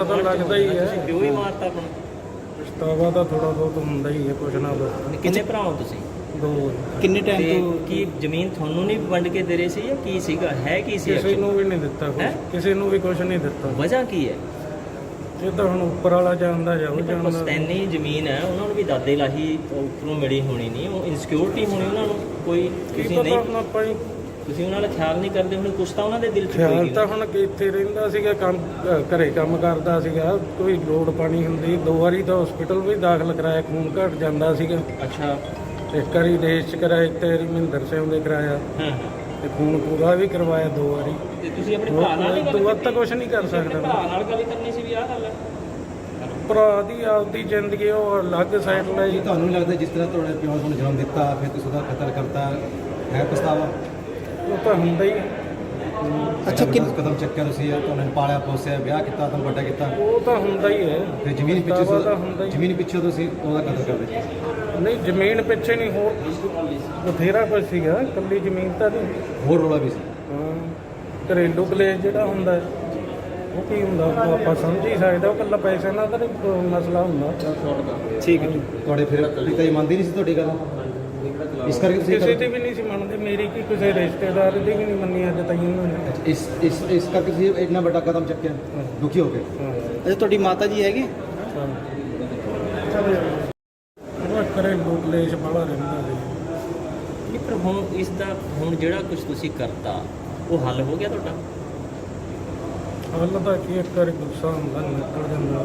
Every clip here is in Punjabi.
ਪਤਾ ਲੱਗਦਾ ਹੀ ਹੈ। ਕਿਉਂ ਹੀ ਮਾਰਤਾ ਆਪਣਾ? ਪਛਤਾਵਾ ਤਾਂ ਥੋੜਾ ਬਹੁਤ ਹੁੰਦਾ ਹੀ ਹੈ ਕੁਛ ਨਾ ਕੁਛ। ਕਿੰਨੇ ਭਰਾ ਹੋ ਤੁਸੀਂ? ਦੋ। ਕਿੰਨੇ ਤੇ ਟਾਈਮ ਤੋਂ ਕੀ ਜ਼ਮੀਨ ਤੁਹਾਨੂੰ ਨਹੀਂ ਵੰਡ ਕੇ ਦੇ ਰਹੇ ਸੀ ਜਾਂ ਕੀ ਸੀਗਾ? ਹੈ ਕੀ ਸੀ ਕਿਸੇ actually? ਨੂੰ ਵੀ ਨਹੀਂ ਦਿੱਤਾ ਹੈਂ? ਕੁਛ ਕਿਸੇ ਨੂੰ ਵੀ ਕੁਛ ਨਹੀਂ ਦਿੱਤਾ। ਵਜ੍ਹਾ ਕੀ ਹੈ? ਇਹ ਤਾਂ ਹੁਣ ਉੱਪਰ ਵਾਲਾ ਜਾਣਦਾ ਜਾਊ ਨਹੀਂ ਪਰ ਜਾਣਦਾ ਪਸਤੈਨੀ ਜ਼ਮੀਨ ਹੈ ਉਹਨਾਂ ਨੂੰ ਵੀ ਦਾਦੇ ਲਾਹੀ ਉੱਪਰੋਂ ਮਿਲੀ ਹੋਣੀ ਨਹੀਂ। ਉਹ ਇਨਸਿਕਿਉਰਿਟੀ ਹੋਣੀ ਉਹਨਾਂ ਨੂੰ ਕੋਈ ਕੀ ਤੁਸੀਂ ਪਤਾ ਨਹੀਂ ਹੁਣ ਆਪਾਂ ਹੀ ਤੁਸੀਂ ਉਹਨਾਂ ਦਾ ਖਿਆਲ ਨਹੀਂ ਕਰਦੇ ਹੁਣ ਕੁਛ ਤਾਂ ਉਹਨਾਂ ਦੇ ਦਿਲ 'ਚ ਖਿਆਲ ਹੋਏਗੀ ਤਾਂ। ਹੁਣ ਕਿ ਇੱਥੇ ਰਹਿੰਦਾ ਸੀਗਾ ਕੰਮ ਅ, ਘਰੇ ਕੰਮ ਕਰਦਾ ਸੀਗਾ ਕੋਈ ਲੋੜ ਪਾਣੀ ਹੁੰਦੀ ਦੋ ਵਾਰੀ ਤਾਂ ਹਸਪੀਟਲ ਵੀ ਦਾਖਲ ਕਰਾਇਆ ਖੂਨ ਘਟ ਜਾਂਦਾ ਸੀਗਾ। ਅੱਛਾ। ਇੱਕ ਵਾਰੀ ਦੇਸ਼ ਚ ਕਰਾਇਆ ਇੱਕ ਵਾਰੀ ਮਹਿੰਦਰ ਸਿੰਘ ਦੇ ਕਰਾਇਆ। ਹਾਂ। ਤੇ ਖੂਨ ਪੂਰਾ ਵੀ ਕਰਵਾਇਆ ਦੋ ਵਾਰੀ। ਤੇ ਤੁਸੀਂ ਆਪਣੇ ਭਰਾ ਨਾਲ ਨਹੀਂ ਤੋਂ ਗੱਲ ਵੱਧ ਤਾਂ ਕੁਛ ਨਹੀਂ ਕਰ ਆਪਣੇ ਸਕਦਾ। ਭਰਾ ਨਾਲ ਗੱਲ ਕਰਨੀ ਸੀ ਵੀ ਆਹ ਗੱਲ ਹੈ। ਭਰਾ ਦੀ ਆਪਦੀ ਜ਼ਿੰਦਗੀ ਉਹ ਅਲੱਗ ਸਾਈਡ ਲਈ ਤੁਹਾਨੂੰ ਨਹੀਂ ਲੱਗਦਾ ਜਿਸ ਤਰ੍ਹਾਂ ਤੁਹਾਡੇ ਪਿਓ ਨੂੰ ਜਨਮ ਦਿੱਤਾ ਫਿਰ ਤੁਸੀਂ ਉਹਦਾ ਕਤਲ ਕਰਤਾ ਹੈ ਪਛਤਾਵਾ? ਉਹ ਤਾਂ ਹੁੰਦਾ ਹੀ ਹੈ। ਅੱਛਾ ਕਿ ਕਦਮ ਚੱਕਿਆ ਤੁਸੀਂ ਤੁਹਾਨੂੰ ਪਾਲਿਆ ਪੋਸਿਆ ਵਿਆਹ ਕੀਤਾ ਤੁਹਾਨੂੰ ਵੱਡਾ ਕੀਤਾ। ਉਹ ਤਾਂ ਹੁੰਦਾ ਹੀ ਹੈ। ਫਿਰ ਜ਼ਮੀਨ ਪਿੱਛੇ ਪਛਤਾਵਾ ਤਾਂ ਹੁੰਦਾ ਹੀ। ਜ਼ਮੀਨ ਪਿੱਛੇ ਤੁਸੀਂ ਉਹਦਾ ਕਤਲ ਕਰ ਦਿੱਤਾ ਨਹੀਂ ਜ਼ਮੀਨ ਪਿੱਛੇ ਨਹੀਂ ਹੋਰ ਬਥੇਰਾ ਕੁਝ ਸੀਗਾ। ਕੱਲੀ ਜ਼ਮੀਨ ਤਾਂ ਨਹੀਂ। ਹੋਰ ਰੋਲਾ ਵੀ ਸੀ। ਹਾਂ। ਘਰੇਲੂ ਕਲੇਸ਼ ਜਿਹੜਾ ਹੁੰਦਾ ਹੈ, ਉਹ ਕੀ ਹੁੰਦਾ? ਉਹ ਆਪਾਂ ਸਮਝ ਹੀ ਸਕਦੇ। ਹਾਂ, ਉਹ ਕੱਲਾ ਪੈਸੇ ਨਾਲ ਤਾਂ ਨਹੀਂ ਕੋਈ ਮਸਲਾ ਹੁੰਦਾ। ਠੀਕ ਹੈ ਤੁਹਾਡੇ ਫਿਰ ਪਿਤਾ ਜੀ ਮੰਨਦੇ ਨਹੀਂ ਸੀ ਤੁਹਾਡੀ ਗੱਲ? ਇਸ ਕਰਕੇ ਤੁਸੀਂ ਕਿਸੇ ਦੀ ਵੀ ਨਹੀਂ ਮੇਰੀ ਕੀ ਕਿਸੇ ਰਿਸ਼ਤੇਦਾਰ ਦੀ ਵੀ ਨਹੀਂ ਮੰਨੀ ਅੱਜ ਤਾਈਂ ਉਹਨਾਂ ਨੇ ਇਸ ਇਸ ਇਸ ਕਰਕੇ ਤੁਸੀਂ ਇੰਨਾ ਵੱਡਾ ਕਦਮ ਚੱਕਿਆ ਦੁਖੀ ਹੋ ਗਏ। ਅੱਛਾ ਤੁਹਾਡੀ ਮਾਤਾ ਜੀ ਹੈਗੇ? ਉਹ ਘਰੇਲੂ ਕਲੇਸ਼ ਬੜਾ ਰਹਿੰਦਾ ਸੀ। ਨਹੀਂ ਪਰ ਹੁਣ ਇਸ ਦਾ ਹੁਣ ਜਿਹੜਾ ਕੁਝ ਤੁਸੀਂ ਕਰਤਾ ਉਹ ਹੱਲ ਹੋ ਗਿਆ ਤੁਹਾਡਾ? ਹੱਲ ਤਾਂ ਕੀ ਇੱਕ ਵਾਰੀ ਗੁੱਸਾ ਹੁੰਦਾ ਨਿਕਲ ਜਾਂਦਾ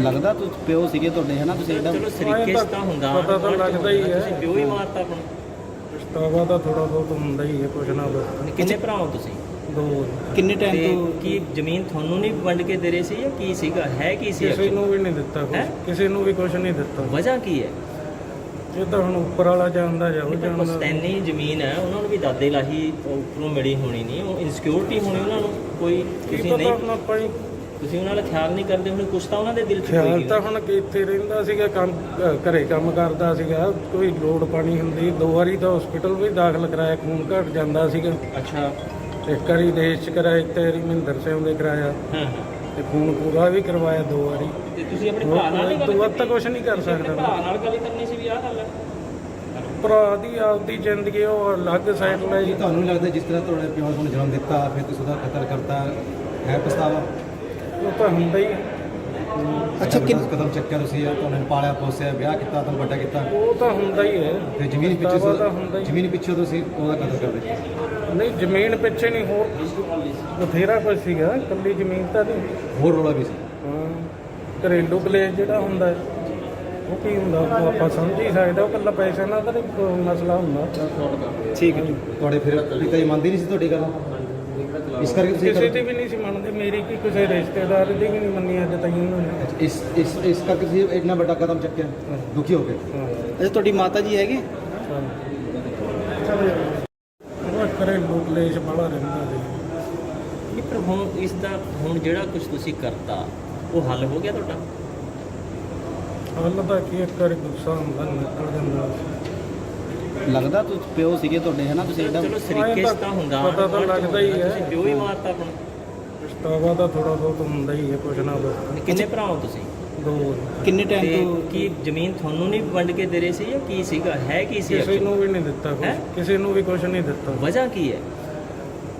ਲੱਗਦਾ ਤੁਸੀਂ ਪਿਓ ਸੀਗੇ ਤੁਹਾਡੇ ਹੈ ਨਾ ਤੁਸੀਂ ਚਲੋ ਇਹਦਾ ਸਰੀਕੇ ਤਾਂ ਹੁੰਦਾ। ਪਤਾ ਤਾਂ ਲੱਗਦਾ ਹੀ ਹੈ। ਤੁਸੀਂ ਕਿਉਂ ਹੀ ਮਾਰਤਾ ਆਪਣਾ। ਪਛਤਾਵਾ ਤਾਂ ਥੋੜਾ ਬਹੁਤ ਹੁੰਦਾ ਹੀ ਹੈ ਕੁਛ ਨਾ ਕੁਛ। ਕਿੰਨੇ ਭਰਾ ਹੋ ਤੁਸੀਂ? ਦੋ। ਕਿੰਨੇ ਟਾਈਮ ਤੋਂ ਕੀ ਜ਼ਮੀਨ ਤੁਹਾਨੂੰ ਨਹੀਂ ਵੰਡ ਕੇ ਦੇ ਰਹੇ ਸੀ ਜਾਂ ਕੀ ਸੀਗਾ? ਹੈ ਕੀ ਸੀ ਕਿਸੇ? ਨੂੰ ਵੀ ਨਹੀਂ ਦਿੱਤਾ ਹੈਂ? ਕੁਛ ਕਿਸੇ ਨੂੰ ਵੀ ਕੁਛ ਨਹੀਂ ਦਿੱਤਾ। ਵਜ੍ਹਾ ਕੀ ਹੈ? ਇਹ ਤਾਂ ਹੁਣ ਉੱਪਰ ਵਾਲਾ ਜਾਣਦਾ ਜਾਊ ਨਹੀਂ ਪਰ ਜਾਣਦਾ ਪਸਤੈਨੀ ਜ਼ਮੀਨ ਹੈ ਉਹਨਾਂ ਨੂੰ ਵੀ ਦਾਦੇ ਲਾਹੀ ਉੱਪਰੋਂ ਮਿਲੀ ਹੋਣੀ ਨਹੀਂ। ਉਹ ਇਨਸਿਕਿਉਰਿਟੀ ਹੋਣੀ ਉਹਨਾਂ ਨੂੰ ਕੋਈ ਕੀ ਤੁਸੀਂ ਪਤਾ ਨਹੀਂ ਹੁਣ ਆਪਾਂ ਹੀ ਤੁਸੀਂ ਉਹਨਾਂ ਦਾ ਖਿਆਲ ਨਹੀਂ ਕਰਦੇ ਹੁਣ ਕੁਛ ਤਾਂ ਉਹਨਾਂ ਦੇ ਦਿਲ 'ਚ ਖਿਆਲ ਹੋਏਗੀ ਤਾਂ। ਹੁਣ। ਕਿ ਇੱਥੇ ਰਹਿੰਦਾ ਸੀਗਾ ਕੰਮ ਅ, ਘਰੇ ਕੰਮ ਕਰਦਾ ਸੀਗਾ ਕੋਈ ਲੋੜ ਪਾਣੀ ਹੁੰਦੀ ਦੋ ਵਾਰੀ ਤਾਂ ਹਸਪੀਟਲ ਵੀ ਦਾਖਲ ਕਰਾਇਆ ਖੂਨ ਘਟ ਜਾਂਦਾ ਸੀਗਾ। ਅੱਛਾ। ਇੱਕ ਵਾਰੀ ਦੇਸ਼ ਚ ਕਰਾਇਆ ਇੱਕ ਵਾਰੀ ਮਹਿੰਦਰ ਸਿੰਘ ਦੇ ਕਰਾਇਆ। ਹਾਂ ਹਾਂ। ਤੇ ਖੂਨ ਪੂਰਾ ਵੀ ਕਰਵਾਇਆ ਦੋ ਵਾਰੀ। ਤੇ ਤੁਸੀਂ ਆਪਣੇ ਭਰਾ ਨਾਲ ਨਹੀਂ ਗੱਲ ਤੋਂ ਵੱਧ ਤਾਂ ਕੁਛ ਨਹੀਂ ਕਰ ਆਪਣੇ ਸਕਦਾ। ਭਰਾ ਨਾਲ ਗੱਲ ਕਰਨੀ ਸੀ ਵੀ ਆਹ ਗੱਲ ਹੈ। ਭਰਾ ਦੀ ਆਪਦੀ ਜ਼ਿੰਦਗੀ ਉਹ ਅਲੱਗ ਸਾਈਡ ਲਈ ਤੁਹਾਨੂੰ ਲੱਗਦਾ ਜਿਸ ਤਰ੍ਹਾਂ ਤੁਹਾਡੇ ਪਿਓ ਨੂੰ ਜਨਮ ਦਿੱਤਾ ਫਿਰ ਤੁਸੀਂ ਉਹਦਾ ਕਤਲ ਕਰਤਾ ਹੈ ਪਛਤਾਵਾ? ਉਹ ਤਾਂ ਹੁੰਦਾ ਹੀ ਹੈ। ਅੱਛਾ ਕਿ ਕਦਮ ਚੱਕਿਆ ਤੁਸੀਂ ਤੁਹਾਨੂੰ ਪਾਲਿਆ ਪੋਸਿਆ ਵਿਆਹ ਕੀਤਾ ਤੁਹਾਨੂੰ ਵੱਡਾ ਕੀਤਾ। ਉਹ ਤਾਂ ਹੁੰਦਾ ਹੀ ਹੈ। ਫਿਰ ਜ਼ਮੀਨ ਪਿੱਛੇ ਪਛਤਾਵਾ ਤਾਂ ਹੁੰਦਾ ਹੀ। ਜ਼ਮੀਨ ਪਿੱਛੇ ਤੁਸੀਂ ਉਹਦਾ ਕਤਲ ਕਰ ਦਿੱਤਾ ਨਹੀਂ ਜ਼ਮੀਨ ਪਿੱਛੇ ਨਹੀਂ ਹੋਰ ਬਥੇਰਾ ਕੁਝ ਸੀਗਾ। ਕੱਲੀ ਜ਼ਮੀਨ ਤਾਂ ਨਹੀਂ। ਹੋਰ ਰੋਲਾ ਵੀ ਸੀ। ਹਾਂ ਘਰੇਲੂ ਕਲੇਸ਼ ਜਿਹੜਾ ਹੁੰਦਾ ਹੈ, ਉਹ ਕੀ ਹੁੰਦਾ ਉਹ ਆਪਾਂ ਸਮਝ ਹੀ ਸਕਦੇ। ਹਾਂ, ਉਹ ਕੱਲਾ ਪੈਸੇ ਨਾਲ ਤਾਂ ਨਹੀਂ ਕੋਈ ਮਸਲਾ ਹੁੰਦਾ। ਠੀਕ ਹੈ ਤੁਹਾਡੇ ਫਿਰ ਪਿਤਾ ਜੀ ਮੰਨਦੇ ਨਹੀਂ ਸੀ ਤੁਹਾਡੀ ਗੱਲ? ਇਸ ਕਰਕੇ ਤੁਸੀਂ ਕਿਸੇ ਦੀ ਵੀ ਨਹੀਂ ਸੀ ਮੇਰੀ ਕੀ ਕਿਸੇ ਰਿਸ਼ਤੇਦਾਰ ਦੀ ਵੀ ਨਹੀਂ ਮੰਨੀ ਅੱਜ ਤਾਈਂ ਉਹਨਾਂ ਨੇ। ਇਸ ਇਸ ਇਸ ਕਰਕੇ ਤੁਸੀਂ ਇੰਨਾ ਵੱਡਾ ਕਦਮ ਚੱਕਿਆ? ਦੁਖੀ ਹੋ ਗਏ? ਅੱਛਾ ਤੁਹਾਡੀ ਮਾਤਾ ਜੀ ਹੈਗੇ? ਉਹ ਘਰੇਲੂ ਕਲੇਸ਼ ਬੜਾ ਰਹਿੰਦਾ ਸੀ। ਨਹੀਂ ਪਰ ਹੁਣ ਇਸ ਦਾ ਹੁਣ ਜਿਹੜਾ ਕੁਝ ਤੁਸੀਂ ਕਰਤਾ ਉਹ ਹੱਲ ਹੋ ਗਿਆ ਤੁਹਾਡਾ? ਹੱਲ ਤਾਂ ਕੀ ਇੱਕ ਵਾਰੀ ਗੁੱਸਾ ਹੁੰਦਾ ਨਿਕਲ ਜਾਂਦਾ ਲੱਗਦਾ ਤੁਸੀਂ ਪਿਓ ਸੀਗੇ ਤੁਹਾਡੇ ਹੈ ਨਾ ਤੁਸੀਂ ਇਹਦਾ ਚਲੋ ਸਰੀਕੇ ਤਾਂ ਹੁੰਦਾ। ਪਤਾ ਤਾਂ ਲੱਗਦਾ ਹੀ ਹੈ। ਤੁਸੀਂ ਕਿਉਂ ਹੀ ਮਾਰਤਾ ਆਪਣਾ ਪਛਤਾਵਾ ਤਾਂ ਥੋੜਾ ਬਹੁਤ ਹੁੰਦਾ ਹੀ ਹੈ ਕੁਛ ਨਾ ਕੁਛ। ਕਿੰਨੇ ਭਰਾ ਹੋ ਤੁਸੀਂ? ਦੋ। ਕਿੰਨੇ ਤੇ ਟਾਈਮ ਤੋਂ ਕੀ ਜ਼ਮੀਨ ਤੁਹਾਨੂੰ ਨਹੀਂ ਵੰਡ ਕੇ ਦੇ ਰਹੇ ਸੀ ਜਾਂ ਕੀ ਸੀਗਾ? ਹੈ ਕੀ ਸੀ ਕਿਸੇ actually? ਨੂੰ ਵੀ ਨਹੀਂ ਦਿੱਤਾ ਹੈਂ? ਕੁਛ ਕਿਸੇ ਨੂੰ ਵੀ ਕੁਛ ਨਹੀਂ ਦਿੱਤਾ। ਵਜ੍ਹਾ ਕੀ ਹੈ?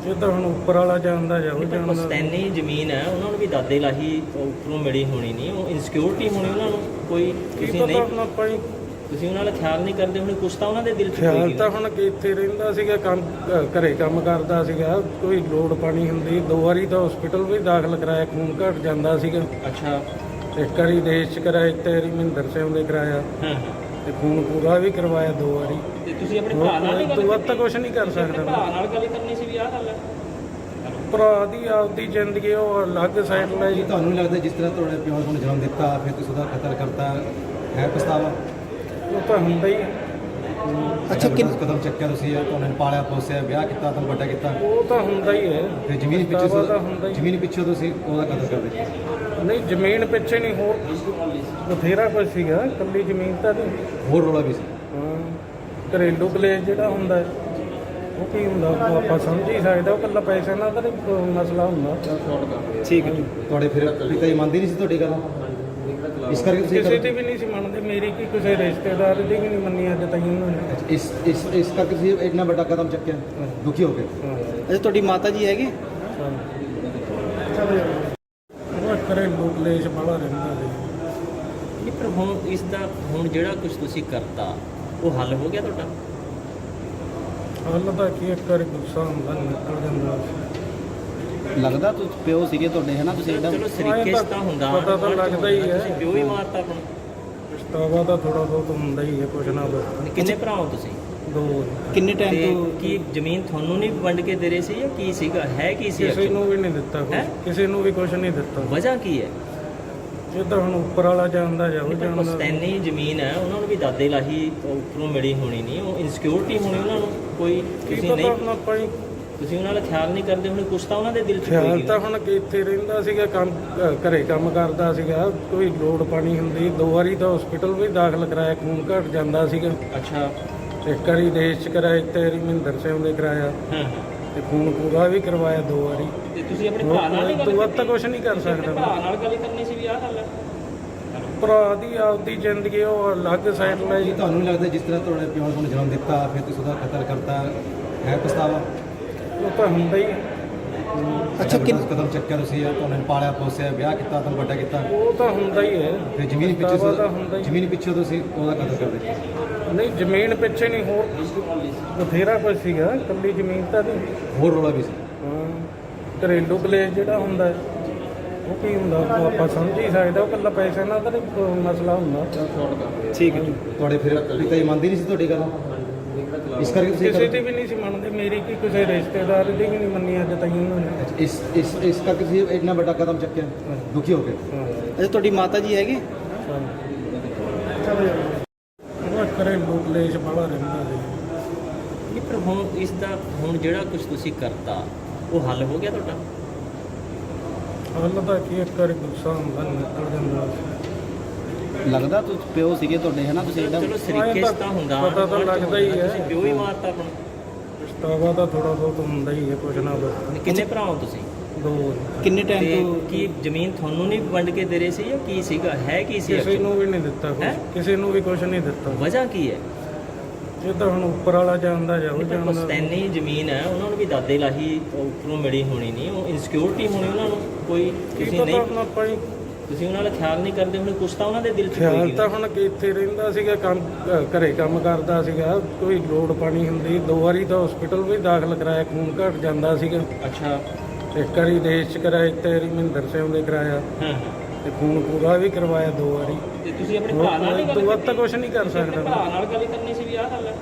ਇਹ ਤਾਂ ਹੁਣ ਉੱਪਰ ਵਾਲਾ ਜਾਣਦਾ ਜਾਊ ਨਹੀਂ ਪਰ ਜਾਣਦਾ ਪਸਤੈਨੀ ਜ਼ਮੀਨ ਹੈ ਉਹਨਾਂ ਨੂੰ ਵੀ ਦਾਦੇ ਲਾਹੀ ਉੱਪਰੋਂ ਮਿਲੀ ਹੋਣੀ ਨਹੀਂ। ਉਹ ਇਨਸਿਕਿਉਰਿਟੀ ਹੋਣੀ ਉਹਨਾਂ ਨੂੰ ਕੋਈ ਕੀ ਤੁਸੀਂ ਪਤਾ ਨਹੀਂ ਹੁਣ ਆਪਾਂ ਹੀ ਤੁਸੀਂ ਉਹਨਾਂ ਦਾ ਖਿਆਲ ਨਹੀਂ ਕਰਦੇ ਹੁਣ ਕੁਛ ਤਾਂ ਉਹਨਾਂ ਦੇ ਦਿਲ 'ਚ ਖਿਆਲ ਹੋਏਗੀ ਤਾਂ। ਹੁਣ ਕਿ ਇੱਥੇ ਰਹਿੰਦਾ ਸੀਗਾ ਕੰਮ ਅ, ਘਰੇ ਕੰਮ ਕਰਦਾ ਸੀਗਾ ਕੋਈ ਲੋੜ ਪਾਣੀ ਹੁੰਦੀ ਦੋ ਵਾਰੀ ਤਾਂ ਹਸਪੀਟਲ ਵੀ ਦਾਖਲ ਕਰਾਇਆ ਖੂਨ ਘਟ ਜਾਂਦਾ ਸੀਗਾ। ਅੱਛਾ। ਇੱਕ ਵਾਰੀ ਦੇਸ਼ ਚ ਕਰਾਇਆ ਇੱਕ ਵਾਰੀ ਮਹਿੰਦਰ ਸਿੰਘ ਦੇ ਕਰਾਇਆ। ਹਾਂ ਹਾਂ। ਤੇ ਖੂਨ ਪੂਰਾ ਵੀ ਕਰਵਾਇਆ ਦੋ ਵਾਰੀ। ਤੇ ਤੁਸੀਂ ਆਪਣੇ ਭਰਾ ਨਾਲ ਨਹੀਂ ਗੱਲ ਤੋਂ ਵੱਧ ਤਾਂ ਨਹੀਂ ਕਰ ਆਪਣੇ ਸਕਦਾ। ਭਰਾ ਨਾਲ ਗੱਲ ਕਰਨੀ ਸੀ ਵੀ ਆਹ ਗੱਲ ਹੈ। ਭਰਾ ਦੀ ਆਪਦੀ ਜ਼ਿੰਦਗੀ ਉਹ ਅਲੱਗ ਸਾਈਡ ਜੀ ਲਈ ਤੁਹਾਨੂੰ ਨਹੀਂ ਲੱਗਦਾ ਜਿਸ ਤਰ੍ਹਾਂ ਤੁਹਾਡੇ ਪਿਓ ਨੂੰ ਜਨਮ ਦਿੱਤਾ ਫਿਰ ਤੁਸੀਂ ਉਹਦਾ ਕਤਲ ਕਰਤਾ ਹੈ ਪਛਤਾਵਾ? ਉਹ ਤਾਂ ਹੁੰਦਾ ਹੀ ਹੈ। ਅੱਛਾ ਕਿ ਕਦਮ ਚੱਕਿਆ ਤੁਸੀਂ ਤੁਹਾਨੂੰ ਪਾਲਿਆ ਪੋਸਿਆ ਵਿਆਹ ਕੀਤਾ ਤੁਹਾਨੂੰ ਵੱਡਾ ਕੀਤਾ। ਉਹ ਤਾਂ ਹੁੰਦਾ ਹੀ ਹੈ। ਫਿਰ ਜ਼ਮੀਨ ਪਿੱਛੇ ਪਛਤਾਵਾ ਤਾਂ ਹੁੰਦਾ ਹੀ। ਜ਼ਮੀਨ ਪਿੱਛੇ ਤੁਸੀਂ ਉਹਦਾ ਕਤਲ ਕਰ ਦਿੱਤਾ। ਨਹੀਂ ਜ਼ਮੀਨ ਪਿੱਛੇ ਨਹੀਂ ਹੋਰ ਬਥੇਰਾ ਕੁਝ ਸੀਗਾ। ਕੱਲੀ ਜ਼ਮੀਨ ਤਾਂ ਨਹੀਂ। ਹੋਰ ਰੋਲਾ ਵੀ ਸੀ। ਹਾਂ ਘਰੇਲੂ ਕਲੇਸ਼ ਜਿਹੜਾ ਹੁੰਦਾ ਹੈ, ਉਹ ਕੀ ਹੁੰਦਾ? ਉਹ ਆਪਾਂ ਸਮਝ ਹੀ ਸਕਦੇ ਉਹ ਕੱਲਾ ਪੈਸੇ ਨਾਲ ਤਾਂ ਨਹੀਂ ਮਸਲਾ ਹੁੰਦਾ। ਠੀਕ ਹੈ ਤੁਹਾਡੇ ਫਿਰ ਪਿਤਾ ਜੀ ਮੰਨਦੇ ਨਹੀਂ ਸੀ ਤੁਹਾਡੀ ਗੱਲ? ਇਸ ਕਰਕੇ ਤੁਸੀਂ ਕਿਸੇ ਦੀ ਵੀ ਨਹੀਂ ਸੀ ਮੰਨਦੇ ਮੇਰੀ ਕੀ ਕਿਸੇ ਰਿਸ਼ਤੇਦਾਰ ਦੀ ਵੀ ਨਹੀਂ ਮੰਨੀ ਅੱਜ ਤਾਈਂ ਉਹਨਾਂ ਨੇ ਇਸ ਇਸ ਇਸ ਕਰਕੇ ਤੁਸੀਂ ਇੰਨਾ ਵੱਡਾ ਕਦਮ ਚੱਕਿਆ? ਦੁਖੀ ਹੋ ਗਏ? ਅੱਛਾ ਤੁਹਾਡੀ ਮਾਤਾ ਜੀ ਹੈਗੇ? ਉਹ ਘਰੇਲੂ ਕਲੇਸ਼ ਬੜਾ ਰਹਿੰਦਾ ਸੀ। ਨਹੀਂ ਪਰ ਹੁਣ ਇਸ ਦਾ ਹੁਣ ਜਿਹੜਾ ਕੁਝ ਤੁਸੀਂ ਕਰਤਾ ਉਹ ਹੱਲ ਹੋ ਗਿਆ ਤੁਹਾਡਾ? ਹੱਲ ਤਾਂ ਕੀ ਇੱਕ ਵਾਰੀ ਗੁੱਸਾ ਹੁੰਦਾ ਨਿਕਲ ਜਾਂਦਾ। ਲੱਗਦਾ ਤੁਸੀਂ ਪਿਓ ਸੀਗੇ ਤੁਹਾਡੇ ਹੈ ਨਾ? ਤੁਸੀਂ ਚਲੋ ਇੱਕਦਮ ਸਰੀਕੇ ਤਾਂ ਹੁੰਦਾ ਪਤਾ ਤਾਂ ਲੱਗਦਾ ਹੀ ਹੈ। ਤੁਸੀਂ ਪਿਓ ਹੀ ਮਾਰਤਾ ਆਪਣਾ। ਪਛਤਾਵਾ ਤਾਂ ਥੋੜਾ ਬਹੁਤ ਹੁੰਦਾ ਹੀ ਹੈ ਕੁਛ ਨਾ ਕੁਛ। ਕਿੰਨੇ ਭਰਾ ਹੋ ਤੁਸੀਂ? ਦੋ। ਕਿੰਨੇ ਤੇ ਟਾਈਮ ਤੋਂ ਕੀ ਜ਼ਮੀਨ ਤੁਹਾਨੂੰ ਨਹੀਂ ਵੰਡ ਕੇ ਦੇ ਰਹੇ ਸੀ ਜਾਂ ਕੀ ਸੀਗਾ? ਹੈ ਕੀ ਸੀ ਕਿਸੇ actually? ਨੂੰ ਵੀ ਨਹੀਂ ਦਿੱਤਾ ਕੁਛ। ਹੈਂ? ਕਿਸੇ ਨੂੰ ਵੀ ਕੁਛ ਨਹੀਂ ਦਿੱਤਾ। ਵਜ੍ਹਾ ਕੀ ਹੈ? ਇਹ ਤਾਂ ਹੁਣ ਉੱਪਰ ਵਾਲਾ ਜਾਣਦਾ ਜਾਊ ਨਹੀਂ ਪਰ ਜਾਣਦਾ। ਪਸਤੈਨੀ ਜ਼ਮੀਨ ਹੈ ਉਹਨਾਂ ਨੂੰ ਵੀ ਦਾਦੇ ਲਾਹੀ ਉੱਪਰੋਂ ਮਿਲੀ ਹੋਣੀ ਨਹੀਂ। ਉਹ ਇਨਸਿਕਿਉਰਿਟੀ ਹੋਣੀ ਉਹਨਾਂ ਨੂੰ ਕੋਈ ਕੀ ਤੁਸੀਂ ਪਤਾ ਨਹੀਂ ਹੁਣ ਆਪਾਂ ਹੀ ਤੁਸੀਂ ਉਹਨਾਂ ਦਾ ਖਿਆਲ ਨਹੀਂ ਕਰਦੇ ਹੁਣ ਕੁਛ ਤਾਂ ਉਹਨਾਂ ਦੇ ਦਿਲ 'ਚ ਖਿਆਲ ਹੋਏਗੀ ਤਾਂ। ਹੁਣ ਕਿ ਇੱਥੇ ਰਹਿੰਦਾ ਸੀਗਾ ਕੰਮ ਘਰੇ ਕੰਮ ਕਰਦਾ ਸੀਗਾ ਕੋਈ ਲੋੜ ਪਾਣੀ ਹੁੰਦੀ ਦੋ ਵਾਰੀ ਤਾਂ ਹਸਪੀਟਲ ਵੀ ਦਾਖਲ ਕਰਾਇਆ ਖੂਨ ਘਟ ਜਾਂਦਾ ਸੀਗਾ। ਅੱਛਾ। ਇੱਕ ਵਾਰੀ ਦੇਸ਼ ਚ ਕਰਾਇਆ ਇੱਕ ਵਾਰੀ ਮਹਿੰਦਰ ਸਿੰਘ ਦੇ ਕਰਾਇਆ। ਹਾਂ। ਹਾਂ ਤੇ ਖੂਨ ਪੂਰਾ ਵੀ ਕਰਵਾਇਆ ਦੋ ਵਾਰੀ। ਤੇ ਤੁਸੀਂ ਆਪਣੇ ਭਰਾ ਨਾਲ ਨਹੀਂ ਗੱਲ ਤੋਂ ਵੱਧ ਤਾਂ ਕੀਤੀ? ਕੁਛ ਨਹੀਂ ਕਰ ਆਪਣੇ ਸਕਦਾ। ਭਰਾ ਨਾਲ ਗੱਲ ਕਰਨੀ ਸੀ ਵੀ ਆਹ ਗੱਲ ਹੈ। ਭਰਾ ਦੀ ਆਪਦੀ ਜ਼ਿੰਦਗੀ ਉਹ ਅਲੱਗ ਸਾਈਡ ਜੀ ਲਈ ਤੁਹਾਨੂੰ ਨਹੀਂ ਲੱਗਦਾ ਜਿਸ ਤਰ੍ਹਾਂ ਤੁਹਾਡੇ ਪਿਓ ਨੇ ਜਨਮ ਦਿੱਤਾ ਫਿਰ ਤੁਸੀਂ ਉਹਦਾ ਕਤਲ ਕਰਤਾ ਹੈ ਪਛਤਾਵਾ? ਉਹ ਤਾਂ ਹੁੰਦਾ ਹੀ ਹੈ। ਅੱਛਾ ਕਿ ਕਦਮ ਚੱਕਿਆ ਤੁਸੀਂ ਤੁਹਾਨੂੰ ਪਾਲਿਆ ਪੋਸਿਆ ਵਿਆਹ ਕੀਤਾ ਤੁਹਾਨੂੰ ਵੱਡਾ ਕੀਤਾ। ਉਹ ਤਾਂ ਹੁੰਦਾ ਹੀ ਹੈ। ਫਿਰ ਜ਼ਮੀਨ ਪਿੱਛੇ ਪਛਤਾਵਾ ਤਾਂ ਹੁੰਦਾ ਹੀ। ਜ਼ਮੀਨ ਪਿੱਛੇ ਤੁਸੀਂ ਉਹਦਾ ਕਤਲ ਕਰ ਦਿੱਤਾ। ਨਹੀਂ ਜ਼ਮੀਨ ਪਿੱਛੇ ਨਹੀਂ ਹੋਰ ਬਥੇਰਾ ਕੁਝ ਸੀਗਾ। ਕੱਲੀ ਜ਼ਮੀਨ ਤਾਂ ਨਹੀਂ। ਹੋਰ ਰੋਲਾ ਵੀ ਸੀ। ਹਾਂ ਘਰੇਲੂ ਕਲੇਸ਼ ਜਿਹੜਾ ਹੁੰਦਾ ਹੈ, ਉਹ ਕੀ ਹੁੰਦਾ? ਉਹ ਆਪਾਂ ਸਮਝ ਹੀ ਸਕਦੇ ਉਹ ਕੱਲਾ ਪੈਸੇ ਨਾਲ ਤਾਂ ਨਹੀਂ ਮਸਲਾ ਹੁੰਦਾ। ਠੀਕ ਹੈ। ਤੁਹਾਡੇ ਫਿਰ ਪਿਤਾ ਜੀ ਮੰਨਦੇ ਨਹੀਂ ਸੀ ਤੁਹਾਡੀ ਗੱਲ? ਇਸ ਕਰਕੇ ਤੁਸੀਂ ਕਿਸੇ ਦੀ ਵੀ ਨਹੀਂ ਸੀ ਮੰਨਦੇ ਮੇਰੀ ਕੀ ਕਿਸੇ ਰਿਸ਼ਤੇਦਾਰ ਦੀ ਵੀ ਨਹੀਂ ਮੰਨੀ ਅੱਜ ਤਾਈਂ ਉਹਨਾਂ ਨੇ। ਇਸ ਇਸ ਇਸ ਕਰਕੇ ਤੁਸੀਂ ਇੰਨਾ ਵੱਡਾ ਕਦਮ ਚੱਕਿਆ? ਦੁਖੀ ਹੋ ਗਏ? ਅੱਛਾ ਤੁਹਾਡੀ ਮਾਤਾ ਜੀ ਹੈਗੇ? ਉਹ ਘਰੇਲੂ ਕਲੇਸ਼ ਬੜਾ ਰਹਿੰਦਾ ਸੀ। ਪਰ ਹੁਣ ਇਸ ਦਾ ਹੁਣ ਜਿਹੜਾ ਕੁਝ ਤੁਸੀਂ ਕਰਤਾ ਉਹ ਹੱਲ ਹੋ ਗਿਆ ਤੁਹਾਡਾ? ਹੱਲ ਤਾਂ ਕੀ ਇੱਕ ਵਾਰੀ ਗੁੱਸਾ ਹੁੰਦਾ ਨਿਕਲ ਜਾਂਦਾ। ਲੱਗਦਾ ਤੁਸੀਂ ਪਿਓ ਸੀਗੇ ਤੁਹਾਡੇ ਹੈ ਨਾ ਤੁਸੀਂ ਇੱਕਦਮ ਚਲੋ ਸਰੀਕੇ ਤਾਂ ਹੁੰਦਾ। ਪਤਾ ਤਾਂ ਲੱਗਦਾ ਹੀ ਹੈ। ਤੁਸੀਂ ਪਿਓ ਹੀ ਮਾਰਤਾ ਆਪਣਾ। ਪਛਤਾਵਾ ਤਾਂ ਥੋੜਾ ਬਹੁਤ ਹੁੰਦਾ ਹੀ ਹੈ ਕੁਛ ਨਾ ਕੁਛ। ਕਿੰਨੇ ਭਰਾ ਹੋ ਤੁਸੀਂ? ਦੋ। ਕਿੰਨੇ ਟਾਈਮ ਤੋਂ ਕੀ ਜ਼ਮੀਨ ਤੁਹਾਨੂੰ ਨਹੀਂ ਵੰਡ ਕੇ ਦੇ ਰਹੇ ਸੀ ਜਾਂ ਕੀ ਸੀਗਾ? ਹੈ ਕੀ ਸੀ ਕਿਸੇ? ਨੂੰ ਵੀ ਨਹੀਂ ਦਿੱਤਾ ਕੁਛ? ਕਿਸੇ ਨੂੰ ਵੀ ਕੁਛ ਨਹੀਂ ਦਿੱਤਾ। ਵਜ੍ਹਾ ਕੀ ਹੈ? ਇਹ ਤਾਂ ਹੁਣ ਉੱਪਰ ਵਾਲਾ ਜਾਣਦਾ ਨਹੀਂ ਪਰ ਜਾਣਦਾ। ਪਸਤੈਨੀ ਜ਼ਮੀਨ ਹੈ ਉਹਨਾਂ ਨੂੰ ਵੀ ਦਾਦੇ ਲਾਹੀ ਉੱਪਰੋਂ ਮਿਲੀ ਹੋਣੀ ਨਹੀਂ। ਉਹ ਇਨਸਿਕਿਉਰਿਟੀ ਹੋਣੀ ਉਹਨਾਂ ਨੂੰ ਕੋਈ ਕੀ ਤੁਸੀਂ ਪਤਾ ਨਹੀਂ ਤੁਸੀਂ ਉਹਨਾਂ ਦਾ ਖਿਆਲ ਨਹੀਂ ਕਰਦੇ ਹੁਣ ਕੁਛ ਤਾਂ ਉਹਨਾਂ ਦੇ ਦਿਲ 'ਚ ਖਿਆਲ ਹੋਏਗੀ ਤਾਂ। ਹੁਣ ਕਿ ਇੱਥੇ ਰਹਿੰਦਾ ਸੀਗਾ ਕੰਮ ਅ, ਘਰੇ ਕੰਮ ਕਰਦਾ ਸੀਗਾ ਕੋਈ ਲੋੜ ਪਾਣੀ ਹੁੰਦੀ ਦੋ ਵਾਰੀ ਤਾਂ ਹਸਪੀਟਲ ਵੀ ਦਾਖਲ ਕਰਾਇਆ ਖੂਨ ਘਟ ਜਾਂਦਾ ਸੀਗਾ। ਅੱਛਾ। ਇੱਕ ਵਾਰੀ ਦੇਸ਼ ਚ ਕਰਾਇਆ ਇੱਕ ਵਾਰੀ ਮਹਿੰਦਰ ਸਿੰਘ ਦੇ ਕਰਾਇਆ। ਹਾਂ। ਹਾਂ ਤੇ ਖੂਨ ਪੂਰਾ ਵੀ ਕਰਵਾਇਆ ਦੋ ਵਾਰੀ। ਤੇ ਤੁਸੀਂ ਆਪਣੇ ਭਰਾ ਨਾਲ ਨਹੀਂ ਤੋਂ ਗੱਲ ਵੱਧ ਤਾਂ ਕੀਤੀ? ਕੁਛ ਨਹੀਂ ਕਰ ਆਪਣੇ ਸਕਦਾ। ਭਰਾ ਨਾਲ ਗੱਲ ਕਰਨੀ ਸੀ ਵੀ ਆਹ ਗੱਲ ਹੈ।